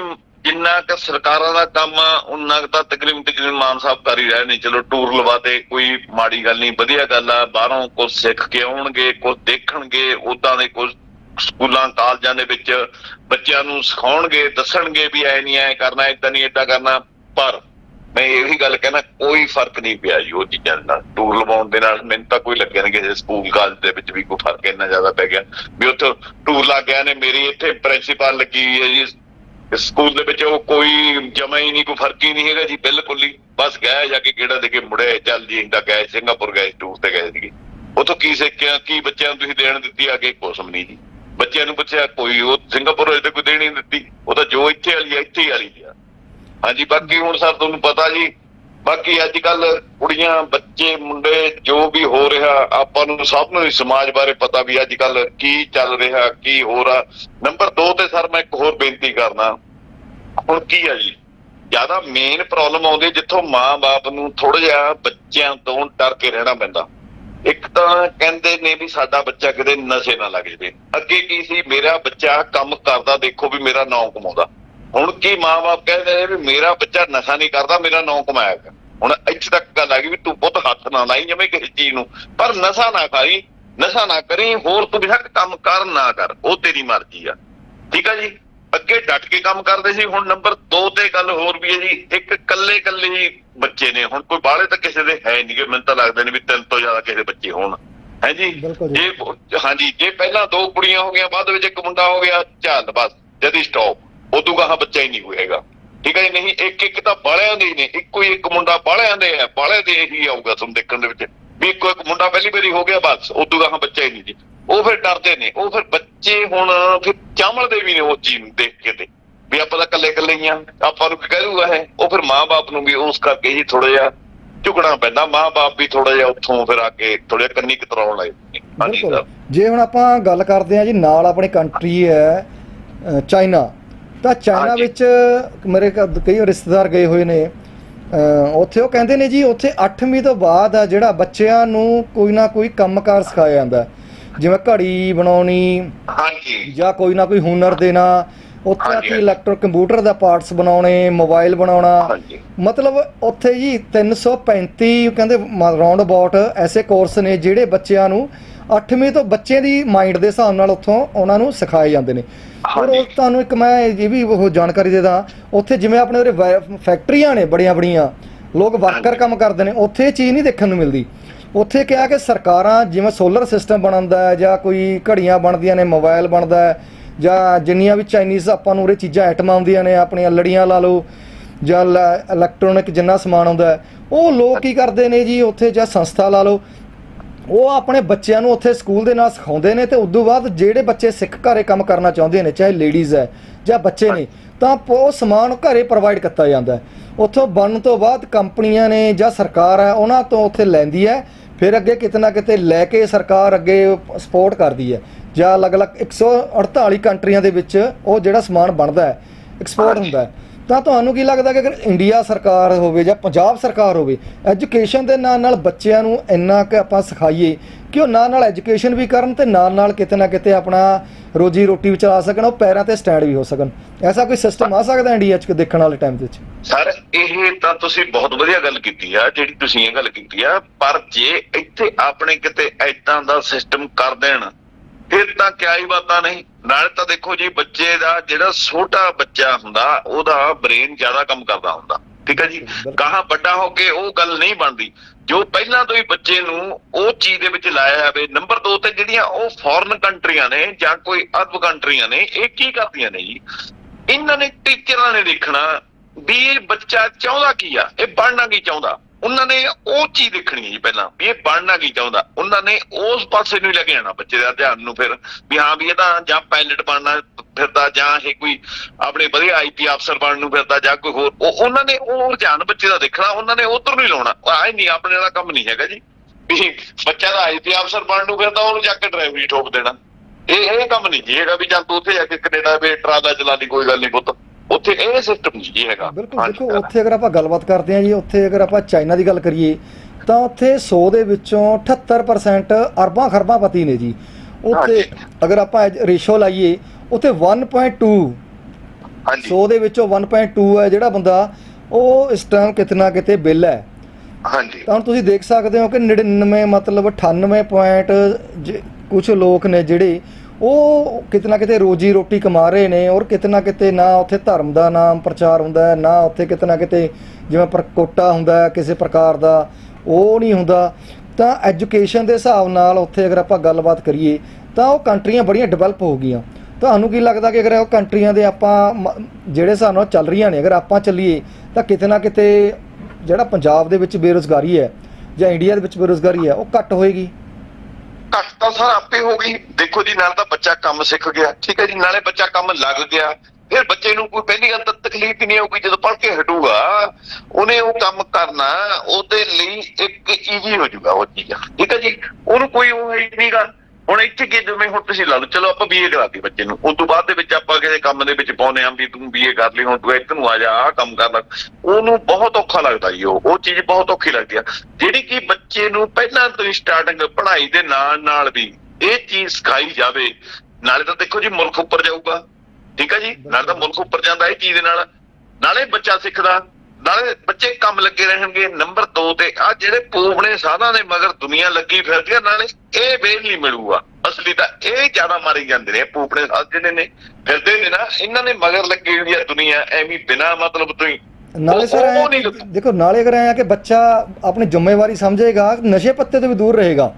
Speaker 2: ਜਿੰਨਾ ਕ ਸਰਕਾਰਾਂ ਦਾ ਕੰਮ ਆ ਉਹਨਾਂ ਕੁ ਤਾਂ ਤਕਰੀਬਨ ਤਕਰੀਬਨ ਮਾਨ ਸਾਹਿਬ ਕਰ ਹੀ ਰਹੇ ਨੇ। ਚਲੋ, ਟੂਰ ਲਵਾਤੇ ਕੋਈ ਮਾੜੀ ਗੱਲ ਨਹੀਂ, ਵਧੀਆ ਗੱਲ ਆ। ਬਾਹਰੋਂ ਕੁਝ ਸਿੱਖ ਕੇ ਆਉਣਗੇ ਕੁਝ ਦੇਖਣਗੇ ਉਦਾਂ ਦੇ ਕੁਝ ਸਕੂਲਾਂ, ਕਾਲਜਾਂ ਦੇ ਵਿੱਚ ਬੱਚਿਆਂ ਨੂੰ ਸਿਖਾਉਣਗੇ, ਦੱਸਣਗੇ ਵੀ ਐ ਨਹੀਂ ਐ ਕਰਨਾ, ਏਦਾਂ ਨਹੀਂ ਏਦਾਂ ਕਰਨਾ। ਪਰ ਮੈਂ ਇਹੀ ਗੱਲ ਕਹਿਣਾ, ਕੋਈ ਫ਼ਰਕ ਨਹੀਂ ਪਿਆ ਜੀ ਉਹ ਚੀਜ਼ਾਂ ਦੇ ਨਾਲ। ਟੂਰ ਲਵਾਉਣ ਦੇ ਨਾਲ ਮੈਨੂੰ ਤਾਂ ਕੋਈ ਲੱਗਿਆ ਨਹੀਂ ਕਿਸੇ ਸਕੂਲ ਕਾਲਜ ਦੇ ਵਿੱਚ ਵੀ ਕੋਈ ਫ਼ਰਕ ਇੰਨਾ ਜ਼ਿਆਦਾ ਪੈ ਗਿਆ ਵੀ ਉੱਥੇ ਟੂਰ ਲੱਗ ਗਿਆ ਨੇ, ਮੇਰੀ ਇੱਥੇ ਪ੍ਰਿੰਸੀਪਲ ਲੱਗੀ ਹੋਈ ਹੈ ਜੀ। ਸਕੂਲ ਦੇ ਵਿੱਚ ਉਹ ਕੋਈ ਜਮਾ ਹੀ ਨਹੀਂ, ਕੋਈ ਫ਼ਰਕ ਹੀ ਨਹੀਂ ਹੈਗਾ ਜੀ, ਬਿਲਕੁਲ ਹੀ। ਬਸ ਗਏ ਜਾ ਕੇ ਕਿਹੜਾ ਦੇ ਕੇ ਮੁੜਿਆ ਚੱਲ ਜੀ, ਇੰਦਾ ਗਏ, ਸਿੰਗਾਪੁਰ ਗਏ, ਟੂਰ ਤੇ ਗਏ ਸੀਗੇ। ਉਥੋਂ ਕੀ ਸਿੱਖਿਆ, ਕੀ ਬੱਚਿਆਂ ਨੂੰ ਤੁਸੀਂ ਦੇਣ ਦਿੱਤੀ, ਅੱਗੇ ਕੁਛ ਵੀ ਨਹੀਂ ਜੀ। ਬੱਚਿਆਂ ਨੂੰ ਪੁੱਛਿਆ, ਕੋਈ ਉਹ ਸਿੰਗਾਪੁਰ ਅਜੇ ਤੱਕ ਕੋਈ ਦੇਣ ਹੀ ਨਹੀਂ ਦਿੱਤੀ। ਉਹ ਤਾਂ ਜੋ ਇੱਥੇ ਵਾਲੀ ਆ, ਇੱਥੇ ਹੀ ਵਾਲੀ ਆ। ਹਾਂਜੀ, ਬਾਕੀ ਹੁਣ ਸਰ ਤੁਹਾਨੂੰ ਪਤਾ ਜੀ, ਬਾਕੀ ਅੱਜ ਕੱਲ ਕੁੜੀਆਂ, ਬੱਚੇ, ਮੁੰਡੇ, ਜੋ ਵੀ ਹੋ ਰਿਹਾ, ਆਪਾਂ ਨੂੰ ਸਭ ਨੂੰ ਹੀ ਸਮਾਜ ਬਾਰੇ ਪਤਾ ਵੀ ਅੱਜ ਕੱਲ ਕੀ ਚੱਲ ਰਿਹਾ, ਕੀ ਹੋ ਰਿਹਾ। ਨੰਬਰ 2 ਤੇ ਸਰ ਮੈਂ ਇੱਕ ਹੋਰ ਬੇਨਤੀ ਕਰਨਾ ਹੁਣ ਕੀ ਆ ਜੀ? ਜ਼ਿਆਦਾ ਮੇਨ ਪ੍ਰੋਬਲਮ ਆਉਂਦੀ ਜਿੱਥੋਂ ਮਾਂ-ਬਾਪ ਨੂੰ ਥੋੜਾ ਜਿਹਾ ਬੱਚਿਆਂ ਤੋਂ ਡਰ ਕੇ ਰਹਿਣਾ ਪੈਂਦਾ। ਇੱਕ ਤਾਂ ਕਹਿੰਦੇ ਨੇ ਵੀ ਸਾਡਾ ਬੱਚਾ ਕਿਤੇ ਨਸ਼ੇ ਨਾ ਲੱਗ ਜਾਵੇ। ਅੱਗੇ ਕੀ ਸੀ, ਮੇਰਾ ਬੱਚਾ ਕੰਮ ਕਰਦਾ, ਦੇਖੋ ਵੀ ਮੇਰਾ ਨਾਂ ਕਮਾਉਂਦਾ। ਹੁਣ ਕੀ ਮਾਂ-ਬਾਪ ਕਹਿੰਦੇ ਨੇ ਵੀ ਮੇਰਾ ਬੱਚਾ ਨਸ਼ਾ ਨਹੀਂ ਕਰਦਾ ਮੇਰਾ ਨਾਂ ਕਮਾਏਗਾ ਹੁਣ ਇੱਥੇ ਤੱਕ ਗੱਲ ਆ ਗਈ ਵੀ ਤੂੰ ਪੁੱਤ ਹੱਥ ਨਾ ਲਾਈ ਜਿਵੇਂ ਕਿਸੇ ਚੀਜ਼ ਨੂੰ। ਪਰ ਨਸ਼ਾ ਨਾ ਖਾਈ ਨਸ਼ਾ ਨਾ ਕਰੀ ਹੋਰ ਤੂੰ ਬਿਹਕ ਕੰਮ ਕਰ ਨਾ ਕਰ ਉਹ ਤੇਰੀ ਮਰਜ਼ੀ ਆ। ਠੀਕ ਆ ਜੀ? ਅੱਗੇ ਡਟ ਕੇ ਕੰਮ ਕਰਦੇ ਸੀ ਹੁਣ ਨੰਬਰ 2 ਤੇ ਗੱਲ ਹੋਰ ਵੀ ਹੈ ਜੀ ਇੱਕ ਕੱਲੇ ਕੱਲੇ ਬੱਚੇ ਨੇ। ਹੁਣ ਕੋਈ ਬਾਹਲੇ ਤਾਂ ਕਿਸੇ ਦੇ ਹੈ ਨਹੀਂਗੇ ਮੈਨੂੰ ਤਾਂ ਲੱਗਦਾ ਨਹੀਂ ਵੀ ਤਿੰਨ ਤੋਂ ਜ਼ਿਆਦਾ ਕਿਸੇ ਦੇ ਬੱਚੇ ਹੋਣ। ਹੈ ਜੀ।
Speaker 1: ਜੇ।
Speaker 2: ਹਾਂਜੀ ਜੇ ਪਹਿਲਾਂ ਦੋ ਕੁੜੀਆਂ ਹੋ ਗਈਆਂ ਬਾਅਦ ਵਿੱਚ ਇੱਕ ਮੁੰਡਾ ਹੋ ਗਿਆ ਚੱਲ ਬਸ ਜਦੀ ਸਟਾਪ ਉਦੋਂ ਗਾਹਾਂ ਬੱਚਾ ਹੀ ਨਹੀਂ ਹੋਏਗਾ ਠੀਕ ਹੈ ਨਹੀਂ ਇੱਕ ਇੱਕ ਤਾਂ ਬਾਲਿਆਂ ਦੇ ਨੇ। ਇੱਕੋ ਹੀ ਇੱਕ ਮੁੰਡਾ ਬਾਲਿਆਂ ਦੇ ਹੈ। ਬਾਲਿਆਂ ਦੇ ਹੀ ਆਊਗਾ ਤੁਹਾਨੂੰ ਦੇਖਣ ਦੇ ਵਿੱਚ। ਵੀ ਇੱਕੋ ਇੱਕ ਮੁੰਡਾ ਪਹਿਲੀ ਵਾਰੀ ਹੋ ਗਿਆ ਬਸ ਉਦੋਂ ਗਾਹਾਂ ਬੱਚਾ ਹੀ ਨਹੀਂ ਜੀ। ਉਹ ਫਿਰ ਡਰਦੇ ਨੇ। ਉਹ ਫਿਰ ਬੱਚੇ ਹੁਣ ਫਿਰ ਚਾਮਲਦੇ ਵੀ ਨੇ ਉਹ ਚੀਜ਼ ਦੇਖ ਕੇ ਤੇ। ਵੀ ਆਪਾਂ ਤਾਂ ਇਕੱਲੇ ਇਕੱਲੇ ਹੀ ਆ। ਆਪਾਂ ਨੂੰ ਕੀ ਕਰੂਗਾ ਹੈ ਉਹ ਫਿਰ ਮਾਂ-ਬਾਪ ਨੂੰ ਵੀ ਉਸ ਕਰਕੇ ਹੀ ਥੋੜਾ ਜਿਹਾ ਝੁਕਣਾ ਪੈਂਦਾ। ਮਾਂ-ਬਾਪ ਵੀ ਥੋੜਾ ਜਿਹਾ ਉੱਥੋਂ ਫਿਰ ਆ ਕੇ ਥੋੜਾ ਜਿਹਾ ਕੰਨੀ ਕਤਰਾਉਣ ਲੱਗ। ਹਾਂਜੀ ਸਰ।
Speaker 1: ਜੇ ਹੁਣ ਆਪਾਂ ਗੱਲ ਕਰਦੇ ਹਾਂ ਜੀ ਨਾਲ ਆਪਣੀ ਕੰਟਰੀ ਹੈ ਚਾਈਨਾ ਤਾਂ ਚਾਈਨਾ
Speaker 2: ਹਾਂਜੀ।
Speaker 1: ਵਿੱਚ ਮੇਰੇ ਕ- ਕਈ ਰਿਸ਼ਤੇਦਾਰ ਗਏ ਹੋਏ ਨੇ ਅ, ਉੱਥੇ ਉਹ ਕਹਿੰਦੇ ਨੇ ਜੀ ਉੱਥੇ 8ਵੀਂ ਤੋਂ ਬਾਅਦ ਆ ਜਿਹੜਾ ਬੱਚਿਆਂ ਨੂੰ ਕੋਈ ਨਾ ਕੋਈ ਕੰਮਕਾਰ ਸਿਖਾਇਆ ਜਾਂਦਾ ਹੈ। ਜਿਵੇਂ ਘੜੀ ਬਣਾਉਣੀ
Speaker 2: ਹਾਂਜੀ
Speaker 1: ਜਾਂ ਕੋਈ ਨਾ ਕੋਈ ਹੁਨਰ ਦੇਣਾ ਉੱਥੇ ਆ
Speaker 2: ਹਾਂਜੀ,
Speaker 1: ਕੇ
Speaker 2: ਹਾਂਜੀ।
Speaker 1: ਇਲੈਕਟ੍ਰਿਕ ਕੰਪਿਊਟਰ ਦਾ ਪਾਰਟਸ ਬਣਾਉਣੇ ਮੋਬਾਈਲ ਬਣਾਉਣਾ
Speaker 2: ਹਾਂਜੀ
Speaker 1: ਮਤਲਬ ਉੱਥੇ ਜੀ 335 ਕਹਿੰਦੇ ਰਾਉਂਡ ਅਬਾਊਟ ਐਸੇ ਕੋਰਸ ਨੇ ਜਿਹੜੇ ਬੱਚਿਆਂ ਨੂੰ 8ਵੀਂ ਤੋਂ ਬੱਚੇ ਦੀ ਮਾਈਂਡ ਦੇ ਹਿਸਾਬ ਨਾਲ ਉੱਥੋਂ ਉਹਨਾਂ ਨੂੰ ਸਿਖਾਏ ਜਾਂਦੇ ਨੇ ਔਰ। ਉਹ ਤੁਹਾਨੂੰ ਇੱਕ ਮੈਂ ਇਹ ਵੀ ਉਹ ਜਾਣਕਾਰੀ ਦੇ ਦਾਂ ਉੱਥੇ ਜਿਵੇਂ ਆਪਣੇ ਉਰੇ ਫੈਕਟਰੀਆਂ ਨੇ ਬੜੀਆਂ ਬੜੀਆਂ ਲੋਕ ਵਰਕਰ। ਕੰਮ ਕਰਦੇ ਨੇ ਉੱਥੇ ਇਹ ਚੀਜ਼ ਨਹੀਂ ਦੇਖਣ ਨੂੰ ਮਿਲਦੀ ਉੱਥੇ ਕਿਹਾ ਕਿ ਸਰਕਾਰਾਂ ਜਿਵੇਂ ਸੋਲਰ ਸਿਸਟਮ ਬਣਾਉਂਦਾ ਹੈ ਜਾਂ ਕੋਈ ਘੜੀਆਂ ਬਣਦੀਆਂ ਨੇ ਮੋਬਾਈਲ ਬਣਦਾ ਹੈ ਜਾਂ ਜਿੰਨੀਆਂ ਵੀ ਚਾਈਨੀਜ਼ ਆਪਾਂ ਨੂੰ ਉਰੇ ਚੀਜ਼ਾਂ ਆਈਟਮਾਂ ਆਉਂਦੀਆਂ ਨੇ ਆਪਣੀਆਂ ਲੜੀਆਂ ਲਾ ਲਓ ਜਾਂ ਇਲੈਕਟ੍ਰੋਨਿਕ ਜਿੰਨਾ ਸਮਾਨ ਆਉਂਦਾ ਉਹ ਲੋਕ ਕੀ ਕਰਦੇ ਨੇ ਜੀ ਉੱਥੇ ਜਾਂ ਸੰਸਥਾ ਲਾ ਲਓ ਉਹ ਆਪਣੇ ਬੱਚਿਆਂ ਨੂੰ ਉੱਥੇ ਸਕੂਲ ਦੇ ਨਾਲ ਸਿਖਾਉਂਦੇ ਨੇ ਤੇ ਉਦੋਂ ਬਾਅਦ ਜਿਹੜੇ ਬੱਚੇ ਸਿੱਖ ਘਰੇ ਕੰਮ ਕਰਨਾ ਚਾਹੁੰਦੇ ਨੇ ਚਾਹੇ ਲੇਡੀਜ਼ ਹੈ ਜਾਂ ਬੱਚੇ ਨੇ ਤਾਂ ਉਹ ਸਮਾਨ ਘਰੇ ਪ੍ਰੋਵਾਈਡ ਕੀਤਾ ਜਾਂਦਾ ਹੈ। ਉੱਥੋਂ ਬਣਨ ਤੋਂ ਬਾਅਦ ਕੰਪਨੀਆਂ ਨੇ ਜਾਂ ਸਰਕਾਰ ਹੈ ਉਹਨਾਂ ਤੋਂ ਉੱਥੇ ਲੈਂਦੀ ਹੈ ਫਿਰ ਅੱਗੇ ਕਿਤੇ ਨਾ ਕਿਤੇ ਲੈ ਕੇ ਸਰਕਾਰ ਅੱਗੇ ਸਪੋਰਟ ਕਰਦੀ ਹੈ। ਜਾਂ ਅਲੱਗ-ਅਲੱਗ 148 ਕੰਟਰੀਆਂ ਦੇ ਵਿੱਚ ਉਹ ਜਿਹੜਾ ਸਮਾਨ ਬਣਦਾ ਹੈ ਐਕਸਪੋਰਟ। ਹੁੰਦਾ ਹੈ। ਤਾਂ ਤੁਹਾਨੂੰ ਕੀ ਲੱਗਦਾ ਕਿ ਅਗਰ ਇੰਡੀਆ ਸਰਕਾਰ ਹੋਵੇ ਜਾਂ ਪੰਜਾਬ ਸਰਕਾਰ ਹੋਵੇ ਐਜੂਕੇਸ਼ਨ ਦੇ ਨਾਲ ਨਾਲ ਬੱਚਿਆਂ ਨੂੰ ਇੰਨਾ ਕਿ ਆਪਾਂ ਸਿਖਾਈਏ ਕਿ ਉਹ ਨਾਲ ਨਾਲ ਐਜੂਕੇਸ਼ਨ ਵੀ ਕਰਨ ਤੇ ਨਾਲ ਨਾਲ ਕਿਤੇ ਨਾ ਕਿਤੇ ਆਪਣਾ ਰੋਜੀ ਰੋਟੀ ਵੀ ਚਲਾ ਸਕਣ, ਉਹ ਪੈਰਾਂ ਤੇ ਸਟੈਂਡ ਵੀ ਹੋ ਸਕਣ। ਐਸਾ ਕੋਈ ਸਿਸਟਮ ਆ ਸਕਦਾ ਇੰਡੀਆ 'ਚ ਦੇਖਣ ਵਾਲੇ ਟਾਈਮ ਦੇ ਵਿੱਚ?
Speaker 2: ਸਰ ਇਹ ਤਾਂ ਤੁਸੀਂ ਬਹੁਤ ਵਧੀਆ ਗੱਲ ਕੀਤੀ ਆ, ਜਿਹੜੀ ਤੁਸੀਂ ਇਹ ਗੱਲ ਕੀਤੀ ਆ, ਪਰ ਜੇ ਇੱਥੇ ਆਪਣੇ ਕਿਤੇ ਐਦਾਂ ਦਾ ਸਿਸਟਮ ਕਰ ਦੇਣ, ਫਿਰ ਤਾਂ ਕਿਆ ਹੀ ਬਾਤਾਂ ਨਹੀਂ। ਨਾਲੇ ਤਾਂ ਦੇਖੋ ਜੀ ਬੱਚੇ ਦਾ ਜਿਹੜਾ ਛੋਟਾ ਬੱਚਾ ਹੁੰਦਾ ਉਹਦਾ ਬ੍ਰੇਨ ਜ਼ਿਆਦਾ ਕੰਮ ਕਰਦਾ ਹੁੰਦਾ। ਠੀਕ ਹੈ ਜੀ। ਕਹਾ ਵੱਡਾ ਹੋ ਕੇ ਉਹ ਗੱਲ ਨਹੀਂ ਬਣਦੀ। ਜੋ ਪਹਿਲਾਂ ਤੋਂ ਹੀ ਬੱਚੇ ਨੂੰ ਉਹ ਚੀਜ਼ ਦੇ ਵਿੱਚ ਲਾਇਆ ਜਾਵੇ ਨੰਬਰ 2 ਤੇ ਜਿਹੜੀਆਂ ਉਹ ਫੋਰਨ ਕੰਟਰੀਆਂ ਨੇ ਜਾਂ ਕੋਈ ਅਰਬ ਕੰਟਰੀਆਂ ਨੇ ਇਹ ਕੀ ਕਰਦੀਆਂ ਨੇ ਜੀ? ਇਹਨਾਂ ਨੇ ਟੀਚਰਾਂ ਨੇ ਦੇਖਣਾ ਵੀ ਇਹ ਬੱਚਾ ਚਾਹੁੰਦਾ ਕੀ ਆ? ਇਹ ਬਣਨਾ ਕੀ ਚਾਹੁੰਦਾ? ਉਹਨਾਂ ਨੇ ਉਹ ਚੀਜ਼ ਦੇਖਣੀ ਹੈ ਜੀ ਪਹਿਲਾਂ, ਵੀ ਇਹ ਬਣਨਾ ਕੀ ਚਾਹੁੰਦਾ। ਉਹਨਾਂ ਨੇ ਉਸ ਪਾਸੇ ਨੂੰ ਲੈ ਕੇ ਜਾਣਾ, ਬੱਚੇ ਦਾ ਧਿਆਨ ਨੂੰ ਫਿਰ, ਵੀ ਹਾਂ ਵੀ ਇਹ ਤਾਂ ਜਾਂ ਪਾਇਲਟ ਬਣਨਾ ਫਿਰਦਾ, ਜਾਂ ਇਹ ਕੋਈ ਆਪਣੇ ਵਧੀਆ ਆਈਪੀ ਅਫਸਰ ਬਣਨ ਨੂੰ ਫਿਰਦਾ, ਜਾਂ ਕੋਈ ਹੋਰ। ਉਹਨਾਂ ਨੇ ਉਹ ਰੁਝਾਨ ਬੱਚੇ ਦਾ ਦੇਖਣਾ, ਉਹਨਾਂ ਨੇ ਉਧਰ ਨੂੰ ਹੀ ਲਾਉਣਾ। ਆਏ ਨਹੀਂ, ਆਪਣੇ ਵਾਲਾ ਕੰਮ ਨਹੀਂ ਹੈਗਾ ਜੀ। ਵੀ ਬੱਚਾ ਦਾ ਆਈਪੀ ਅਫਸਰ ਬਣਨ ਨੂੰ ਫਿਰਦਾ, ਉਹਨੂੰ ਜਾ ਕੇ ਡਰਾਈਵਰੀ ਠੋਕ ਦੇਣਾ। ਇਹ ਇਹ ਕੰਮ ਨਹੀਂ ਜੀ ਹੈਗਾ ਵੀ ਜਾਂ ਤੂੰ ਉੱਥੇ ਜਾ ਕੇ ਕੈਨੇਡਾ, ਵੇ ਟਰਾਲਾ ਚਲਾ ਲਈ, ਕੋਈ ਗੱਲ ਨਹੀਂ ਪੁੱਤ। ਉੱਥੇ ਇਹ ਸਿਸਟਮ ਨਹੀਂ ਜੀ ਹੈਗਾ।
Speaker 1: ਬਿਲਕੁਲ ਦੇਖੋ। ਉੱਥੇ ਅਗਰ ਆਪਾਂ ਗੱਲਬਾਤ ਕਰਦੇ ਹਾਂ ਜੀ ਉੱਥੇ ਅਗਰ ਆਪਾਂ ਚਾਈਨਾ ਦੀ ਗੱਲ ਕਰੀਏ ਤਾਂ ਉੱਥੇ 100 ਦੇ ਵਿੱਚੋਂ 78% ਅਰਬਾਂ ਖਰਬਾਂ ਪਤੀ ਨੇ ਜੀ। ਉੱਥੇ। ਅਗਰ ਆਪਾਂ ਰੇਸ਼ੋ ਲਾਈਏ ਉੱਥੇ 1.2
Speaker 2: ਹਾਂਜੀ।
Speaker 1: 100 ਦੇ ਵਿੱਚੋਂ 1.2 ਹੈ ਜਿਹੜਾ ਬੰਦਾ ਉਹ ਇਸ ਟਾਈਮ ਕਿਤਨਾ ਕਿਤੇ ਬਿੱਲ ਹੈ।
Speaker 2: ਹਾਂਜੀ।
Speaker 1: ਤਾਂ ਹੁਣ ਤੁਸੀਂ ਦੇਖ ਸਕਦੇ ਹੋ ਕਿ 99 ਮਤਲਬ 98 ਪੁਆਇੰਟ ਕੁਝ ਲੋਕ ਨੇ ਜਿਹੜੇ ਉਹ ਕਿਤੇ ਨਾ ਕਿਤੇ ਰੋਜੀ ਰੋਟੀ ਕਮਾ ਰਹੇ ਨੇ ਔਰ ਕਿਤੇ ਨਾ ਕਿਤੇ ਨਾ ਉੱਥੇ ਧਰਮ ਦਾ ਨਾਮ ਪ੍ਰਚਾਰ ਹੁੰਦਾ ਹੈ, ਨਾ ਉੱਥੇ ਕਿਤੇ ਨਾ ਕਿਤੇ ਜਿਵੇਂ ਪ੍ਰਕੋਟਾ ਹੁੰਦਾ ਹੈ, ਕਿਸੇ ਪ੍ਰਕਾਰ ਦਾ ਉਹ ਨਹੀਂ ਹੁੰਦਾ। ਤਾਂ ਐਜੂਕੇਸ਼ਨ ਦੇ ਹਿਸਾਬ ਨਾਲ ਉੱਥੇ ਅਗਰ ਆਪਾਂ ਗੱਲਬਾਤ ਕਰੀਏ, ਤਾਂ ਉਹ ਕੰਟਰੀਆਂ ਬੜੀਆਂ ਡਿਵੈਲਪ ਹੋ ਗਈਆਂ। ਤੁਹਾਨੂੰ ਕੀ ਲੱਗਦਾ ਕਿ ਅਗਰ ਉਹ ਕੰਟਰੀਆਂ ਦੇ ਆਪਾਂ ਮ- ਜਿਹੜੇ ਸਾਨੂੰ ਚੱਲ ਰਹੀਆਂ ਨੇ, ਅਗਰ ਆਪਾਂ ਚੱਲੀਏ, ਤਾਂ ਕਿਤੇ ਨਾ ਕਿਤੇ ਜਿਹੜਾ ਪੰਜਾਬ ਦੇ ਵਿੱਚ ਬੇਰੋਜ਼ਗਾਰੀ ਹੈ ਜਾਂ ਇੰਡੀਆ ਦੇ ਵਿੱਚ ਬੇਰੋਜ਼ਗਾਰੀ ਹੈ, ਉਹ ਘੱਟ ਹੋਏਗੀ?
Speaker 2: ਘੱਟ ਤਾਂ ਸਰ ਆਪੇ ਹੋ ਗਈ। ਦੇਖੋ ਜੀ, ਨਾਲ ਤਾਂ ਬੱਚਾ ਕੰਮ ਸਿੱਖ ਗਿਆ। ਠੀਕ ਹੈ ਜੀ, ਨਾਲੇ ਬੱਚਾ ਕੰਮ ਲੱਗ ਗਿਆ। ਫਿਰ ਬੱਚੇ ਨੂੰ ਕੋਈ ਪਹਿਲੀ ਗੱਲ ਤਾਂ ਤਕਲੀਫ ਹੀ ਨਹੀਂ ਹੋਊਗੀ, ਜਦੋਂ ਪੜ੍ਹ ਕੇ ਹਟੂਗਾ, ਉਹਨੇ ਉਹ ਕੰਮ ਕਰਨਾ, ਉਹਦੇ ਲਈ ਇੱਕ ਈਜ਼ੀ ਹੋ ਜਾਊਗਾ ਉਹ ਚੀਜ਼। ਠੀਕ ਹੈ ਜੀ, ਉਹਨੂੰ ਕੋਈ ਉਹ ਹੈ ਹੀ ਨਹੀਂਗਾ ਹੁਣ ਇੱਥੇ ਕੀ ਜਿਵੇਂ ਹੁਣ ਤੁਸੀਂ ਲਾ ਚਲੋ ਆਪਾਂ ਬੀਏ ਕਰਾਤੀ ਬੱਚੇ ਨੂੰ। ਉਸ ਤੋਂ ਬਾਅਦ ਦੇ ਵਿੱਚ ਆਪਾਂ ਕਿਸੇ ਕੰਮ ਦੇ ਵਿੱਚ ਪਾਉਨੇ ਆਂ ਵੀ ਤੂੰ ਬੀਏ ਕਰ ਲਈ, ਹੁਣ ਤੂੰ ਇੱਥੇ ਨੂੰ ਆ ਜਾ, ਆਹ ਕੰਮ ਕਰ ਲੈ। ਉਹਨੂੰ ਬਹੁਤ ਔਖਾ ਲੱਗਦਾ ਜੀ ਉਹ। ਉਹ ਚੀਜ਼ ਬਹੁਤ ਔਖੀ ਲੱਗਦੀ ਆ। ਜਿਹੜੀ ਕਿ ਬੱਚੇ ਨੂੰ ਪਹਿਲਾਂ ਤੋਂ ਹੀ ਸਟਾਰਟਿੰਗ ਪੜ੍ਹਾਈ ਦੇ ਨਾਲ ਨਾਲ ਵੀ ਇਹ ਚੀਜ਼ ਸਿਖਾਈ ਜਾਵੇ, ਨਾਲੇ ਤਾਂ ਦੇਖੋ ਜੀ ਮੁਲਕ ਉੱਪਰ ਜਾਊਗਾ। ਠੀਕ ਆ ਜੀ? ਨਾਲੇ ਤਾਂ ਮੁਲਕ ਉੱਪਰ ਜਾਂਦਾ ਇਹ ਚੀਜ਼ ਦੇ ਨਾਲ। ਨਾਲੇ ਬੱਚਾ ਸਿੱਖਦਾ। ਨਾਲੇ ਬੱਚੇ ਕੰਮ ਲੱਗੇ ਰਹਿਣਗੇ ਨੰਬਰ 2 ਤੇ ਆ ਜਿਹੜੇ ਪੂਪਣੇ ਸਾਧਾਂ ਦੇ ਮਗਰ ਦੁਨੀਆ ਲੱਗੀ ਫਿਰਦੀ ਆ ਨਾਲੇ ਇਹ ਵੇਲ ਨਹੀਂ ਮਿਲੂਗਾ। ਅਸਲੀ ਤਾਂ ਇਹ ਜ਼ਿਆਦਾ ਮਾਰੀ ਜਾਂਦੇ ਨੇ ਪੂਪਣੇ ਸਾਧ ਜਿਹੜੇ ਨੇ। ਫਿਰਦੇ ਨੇ ਨਾ ਇਹਨਾਂ ਨੇ ਮਗਰ ਲੱਗੀ ਹੋਈ ਆ ਦੁਨੀਆ ਐਵੇਂ ਬਿਨਾ ਮਤਲਬ ਤੋਂ ਹੀ।
Speaker 1: ਨਾਲੇ ਸਰ ਦੇਖੋ ਨਾਲੇ ਅਗਰ ਐਂ ਆ ਕਿ ਬੱਚਾ ਆਪਣੀ ਜ਼ਿੰਮੇਵਾਰੀ ਸਮਝੇਗਾ ਨਸ਼ੇ ਪੱਤੇ ਤੋਂ ਵੀ ਦੂਰ ਰਹੇਗਾ।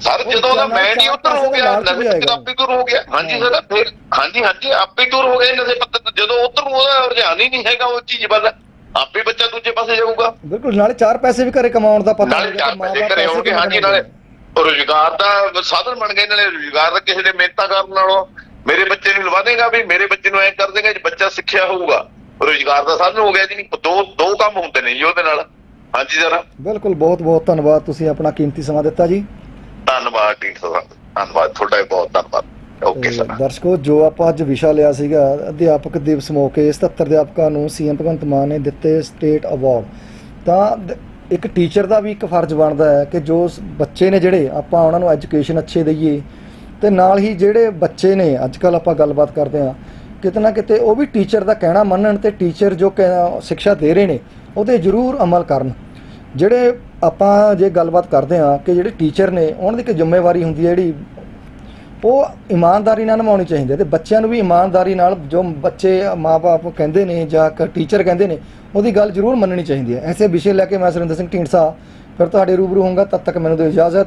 Speaker 2: ਸਰ ਜਦੋਂ ਦਾ ਮੈਂ ਨਹੀਂ ਉਧਰ ਹੋ ਗਿਆ ਨਸ਼ੇ ਆਪੇ ਦੂਰ ਹੋ ਗਿਆ। ਹਾਂਜੀ ਸਰ ਫਿਰ ਹਾਂਜੀ ਹਾਂਜੀ ਆਪੇ ਦੂਰ ਹੋ ਗਏ ਨਸ਼ੇ ਪੱਤੇ ਤੋਂ। ਜਦੋਂ ਉਧਰ ਉਹਦਾ ਰੁਝਾਨ ਹੀ ਨਹੀਂ ਹੈਗਾ ਉਹ ਚੀਜ਼ ਵੱਲ। ਆਪੇ ਬੱਚਾ ਦੂਜੇ ਪਾਸੇ ਜਾਊਗਾ।
Speaker 1: ਬਿਲਕੁਲ ਨਾਲੇ ਚਾਰ ਪੈਸੇ ਵੀ ਘਰੇ ਕਮਾਉਣ ਦਾ ਪਤਾ
Speaker 2: ਨਾਲੇ ਚਾਰ ਪੈਸੇ ਘਰੇ ਹੋਣਗੇ ਹਾਂਜੀ ਨਾਲੇ ਰੋਜ਼ਗਾਰ ਦਾ ਸਾਧਨ ਬਣ ਗਏ ਨਾਲੇ ਰੋਜ਼ਗਾਰ ਦਾ ਕਿਸੇ ਦੇ ਮਿਹਨਤਾਂ ਕਰਨ ਨਾਲੋਂ। ਮੇਰੇ ਬੱਚੇ ਨੂੰ ਲਵਾ ਦੇਗਾ ਵੀ ਮੇਰੇ ਬੱਚੇ ਨੂੰ ਐ ਕਰ ਦੇਗਾ ਜੇ ਬੱਚਾ ਸਿੱਖਿਆ ਹੋਊਗਾ ਰੋਜ਼ਗਾਰ ਦਾ ਸਾਧਨ ਹੋ ਗਿਆ ਜੀ ਦੋ ਦੋ ਕੰਮ ਹੁੰਦੇ ਨੇ ਜੀ ਉਹਦੇ ਨਾਲ। ਹਾਂਜੀ ਸਰ
Speaker 1: ਬਿਲਕੁਲ ਬਹੁਤ ਬਹੁਤ ਧੰਨਵਾਦ ਤੁਸੀਂ ਆਪਣਾ ਕੀਮਤੀ ਸਮਾਂ ਦਿੱਤਾ ਜੀ।
Speaker 2: ਧੰਨਵਾਦ ਟੀਮ ਸਾਹਿਬ ਧੰਨਵਾਦ ਤੁਹਾਡਾ ਬਹੁਤ ਧੰਨਵਾਦ। ਓਕੇ
Speaker 1: ਤੇ
Speaker 2: ਸਰ
Speaker 1: ਦਰਸ਼ਕੋ ਜੋ ਆਪਾਂ ਅੱਜ ਵਿਸ਼ਾ ਲਿਆ ਸੀਗਾ ਅਧਿਆਪਕ ਦਿਵਸ ਮੌਕੇ 77 ਅਧਿਆਪਕਾਂ ਨੂੰ ਸੀਐਮ ਭਗਵੰਤ ਮਾਨ ਨੇ ਦਿੱਤੇ ਸਟੇਟ ਅਵਾਰਡ ਤਾਂ ਇੱਕ ਟੀਚਰ ਦਾ ਵੀ ਇੱਕ ਫਰਜ਼ ਬਣਦਾ ਹੈ ਕਿ ਜੋ ਬੱਚੇ ਨੇ ਜਿਹੜੇ ਆਪਾਂ ਉਹਨਾਂ ਨੂੰ ਐਜੂਕੇਸ਼ਨ ਅੱਛੇ ਦਈਏ। ਤੇ ਨਾਲ ਹੀ ਜਿਹੜੇ ਬੱਚੇ ਨੇ ਅੱਜ ਕੱਲ ਆਪਾਂ ਗੱਲਬਾਤ ਕਰਦੇ ਹਾਂ ਕਿਤੇ ਨਾ ਕਿਤੇ ਉਹ ਵੀ ਟੀਚਰ ਦਾ ਕਹਿਣਾ ਮੰਨਣ ਤੇ ਟੀਚਰ ਜੋ ਸਿੱਖਿਆ ਦੇ ਰਹੇ ਨੇ ਉਹਦੇ ਜ਼ਰੂਰ ਅਮਲ ਕਰਨ। ਜਿਹੜੇ ਆਪਾਂ ਜੇ ਗੱਲਬਾਤ ਕਰਦੇ ਹਾਂ ਕਿ ਜਿਹੜੇ ਟੀਚਰ ਨੇ ਉਹਨਾਂ ਦੀ ਇੱਕ ਜ਼ਿੰਮੇਵਾਰੀ ਹੁੰਦੀ ਹੈ ਜਿਹੜੀ ਉਹ ਇਮਾਨਦਾਰੀ ਨਾਲ ਨਿਭਾਉਣੀ ਚਾਹੀਦੀ ਹੈ ਤੇ ਬੱਚਿਆਂ ਨੂੰ ਵੀ ਇਮਾਨਦਾਰੀ ਨਾਲ ਜੋ ਬੱਚੇ ਮਾਪੇ ਕਹਿੰਦੇ ਨੇ ਜਾਂ ਟੀਚਰ ਕਹਿੰਦੇ ਨੇ, ਉਹਦੀ ਗੱਲ ਜ਼ਰੂਰ ਮੰਨਣੀ ਚਾਹੀਦੀ ਹੈ। ਐਸੇ ਵਿਸ਼ੇ ਲੈ ਕੇ ਮੈਂ ਸੁਰਿੰਦਰ ਸਿੰਘ ਢੀਂਡਸਾ, ਫਿਰ ਤੁਹਾਡੇ ਰੂਬਰੂ ਹੋਊਂਗਾ, ਤਦ ਤੱਕ ਮੈਨੂੰ ਦਿਓ ਇਜਾਜ਼ਤ।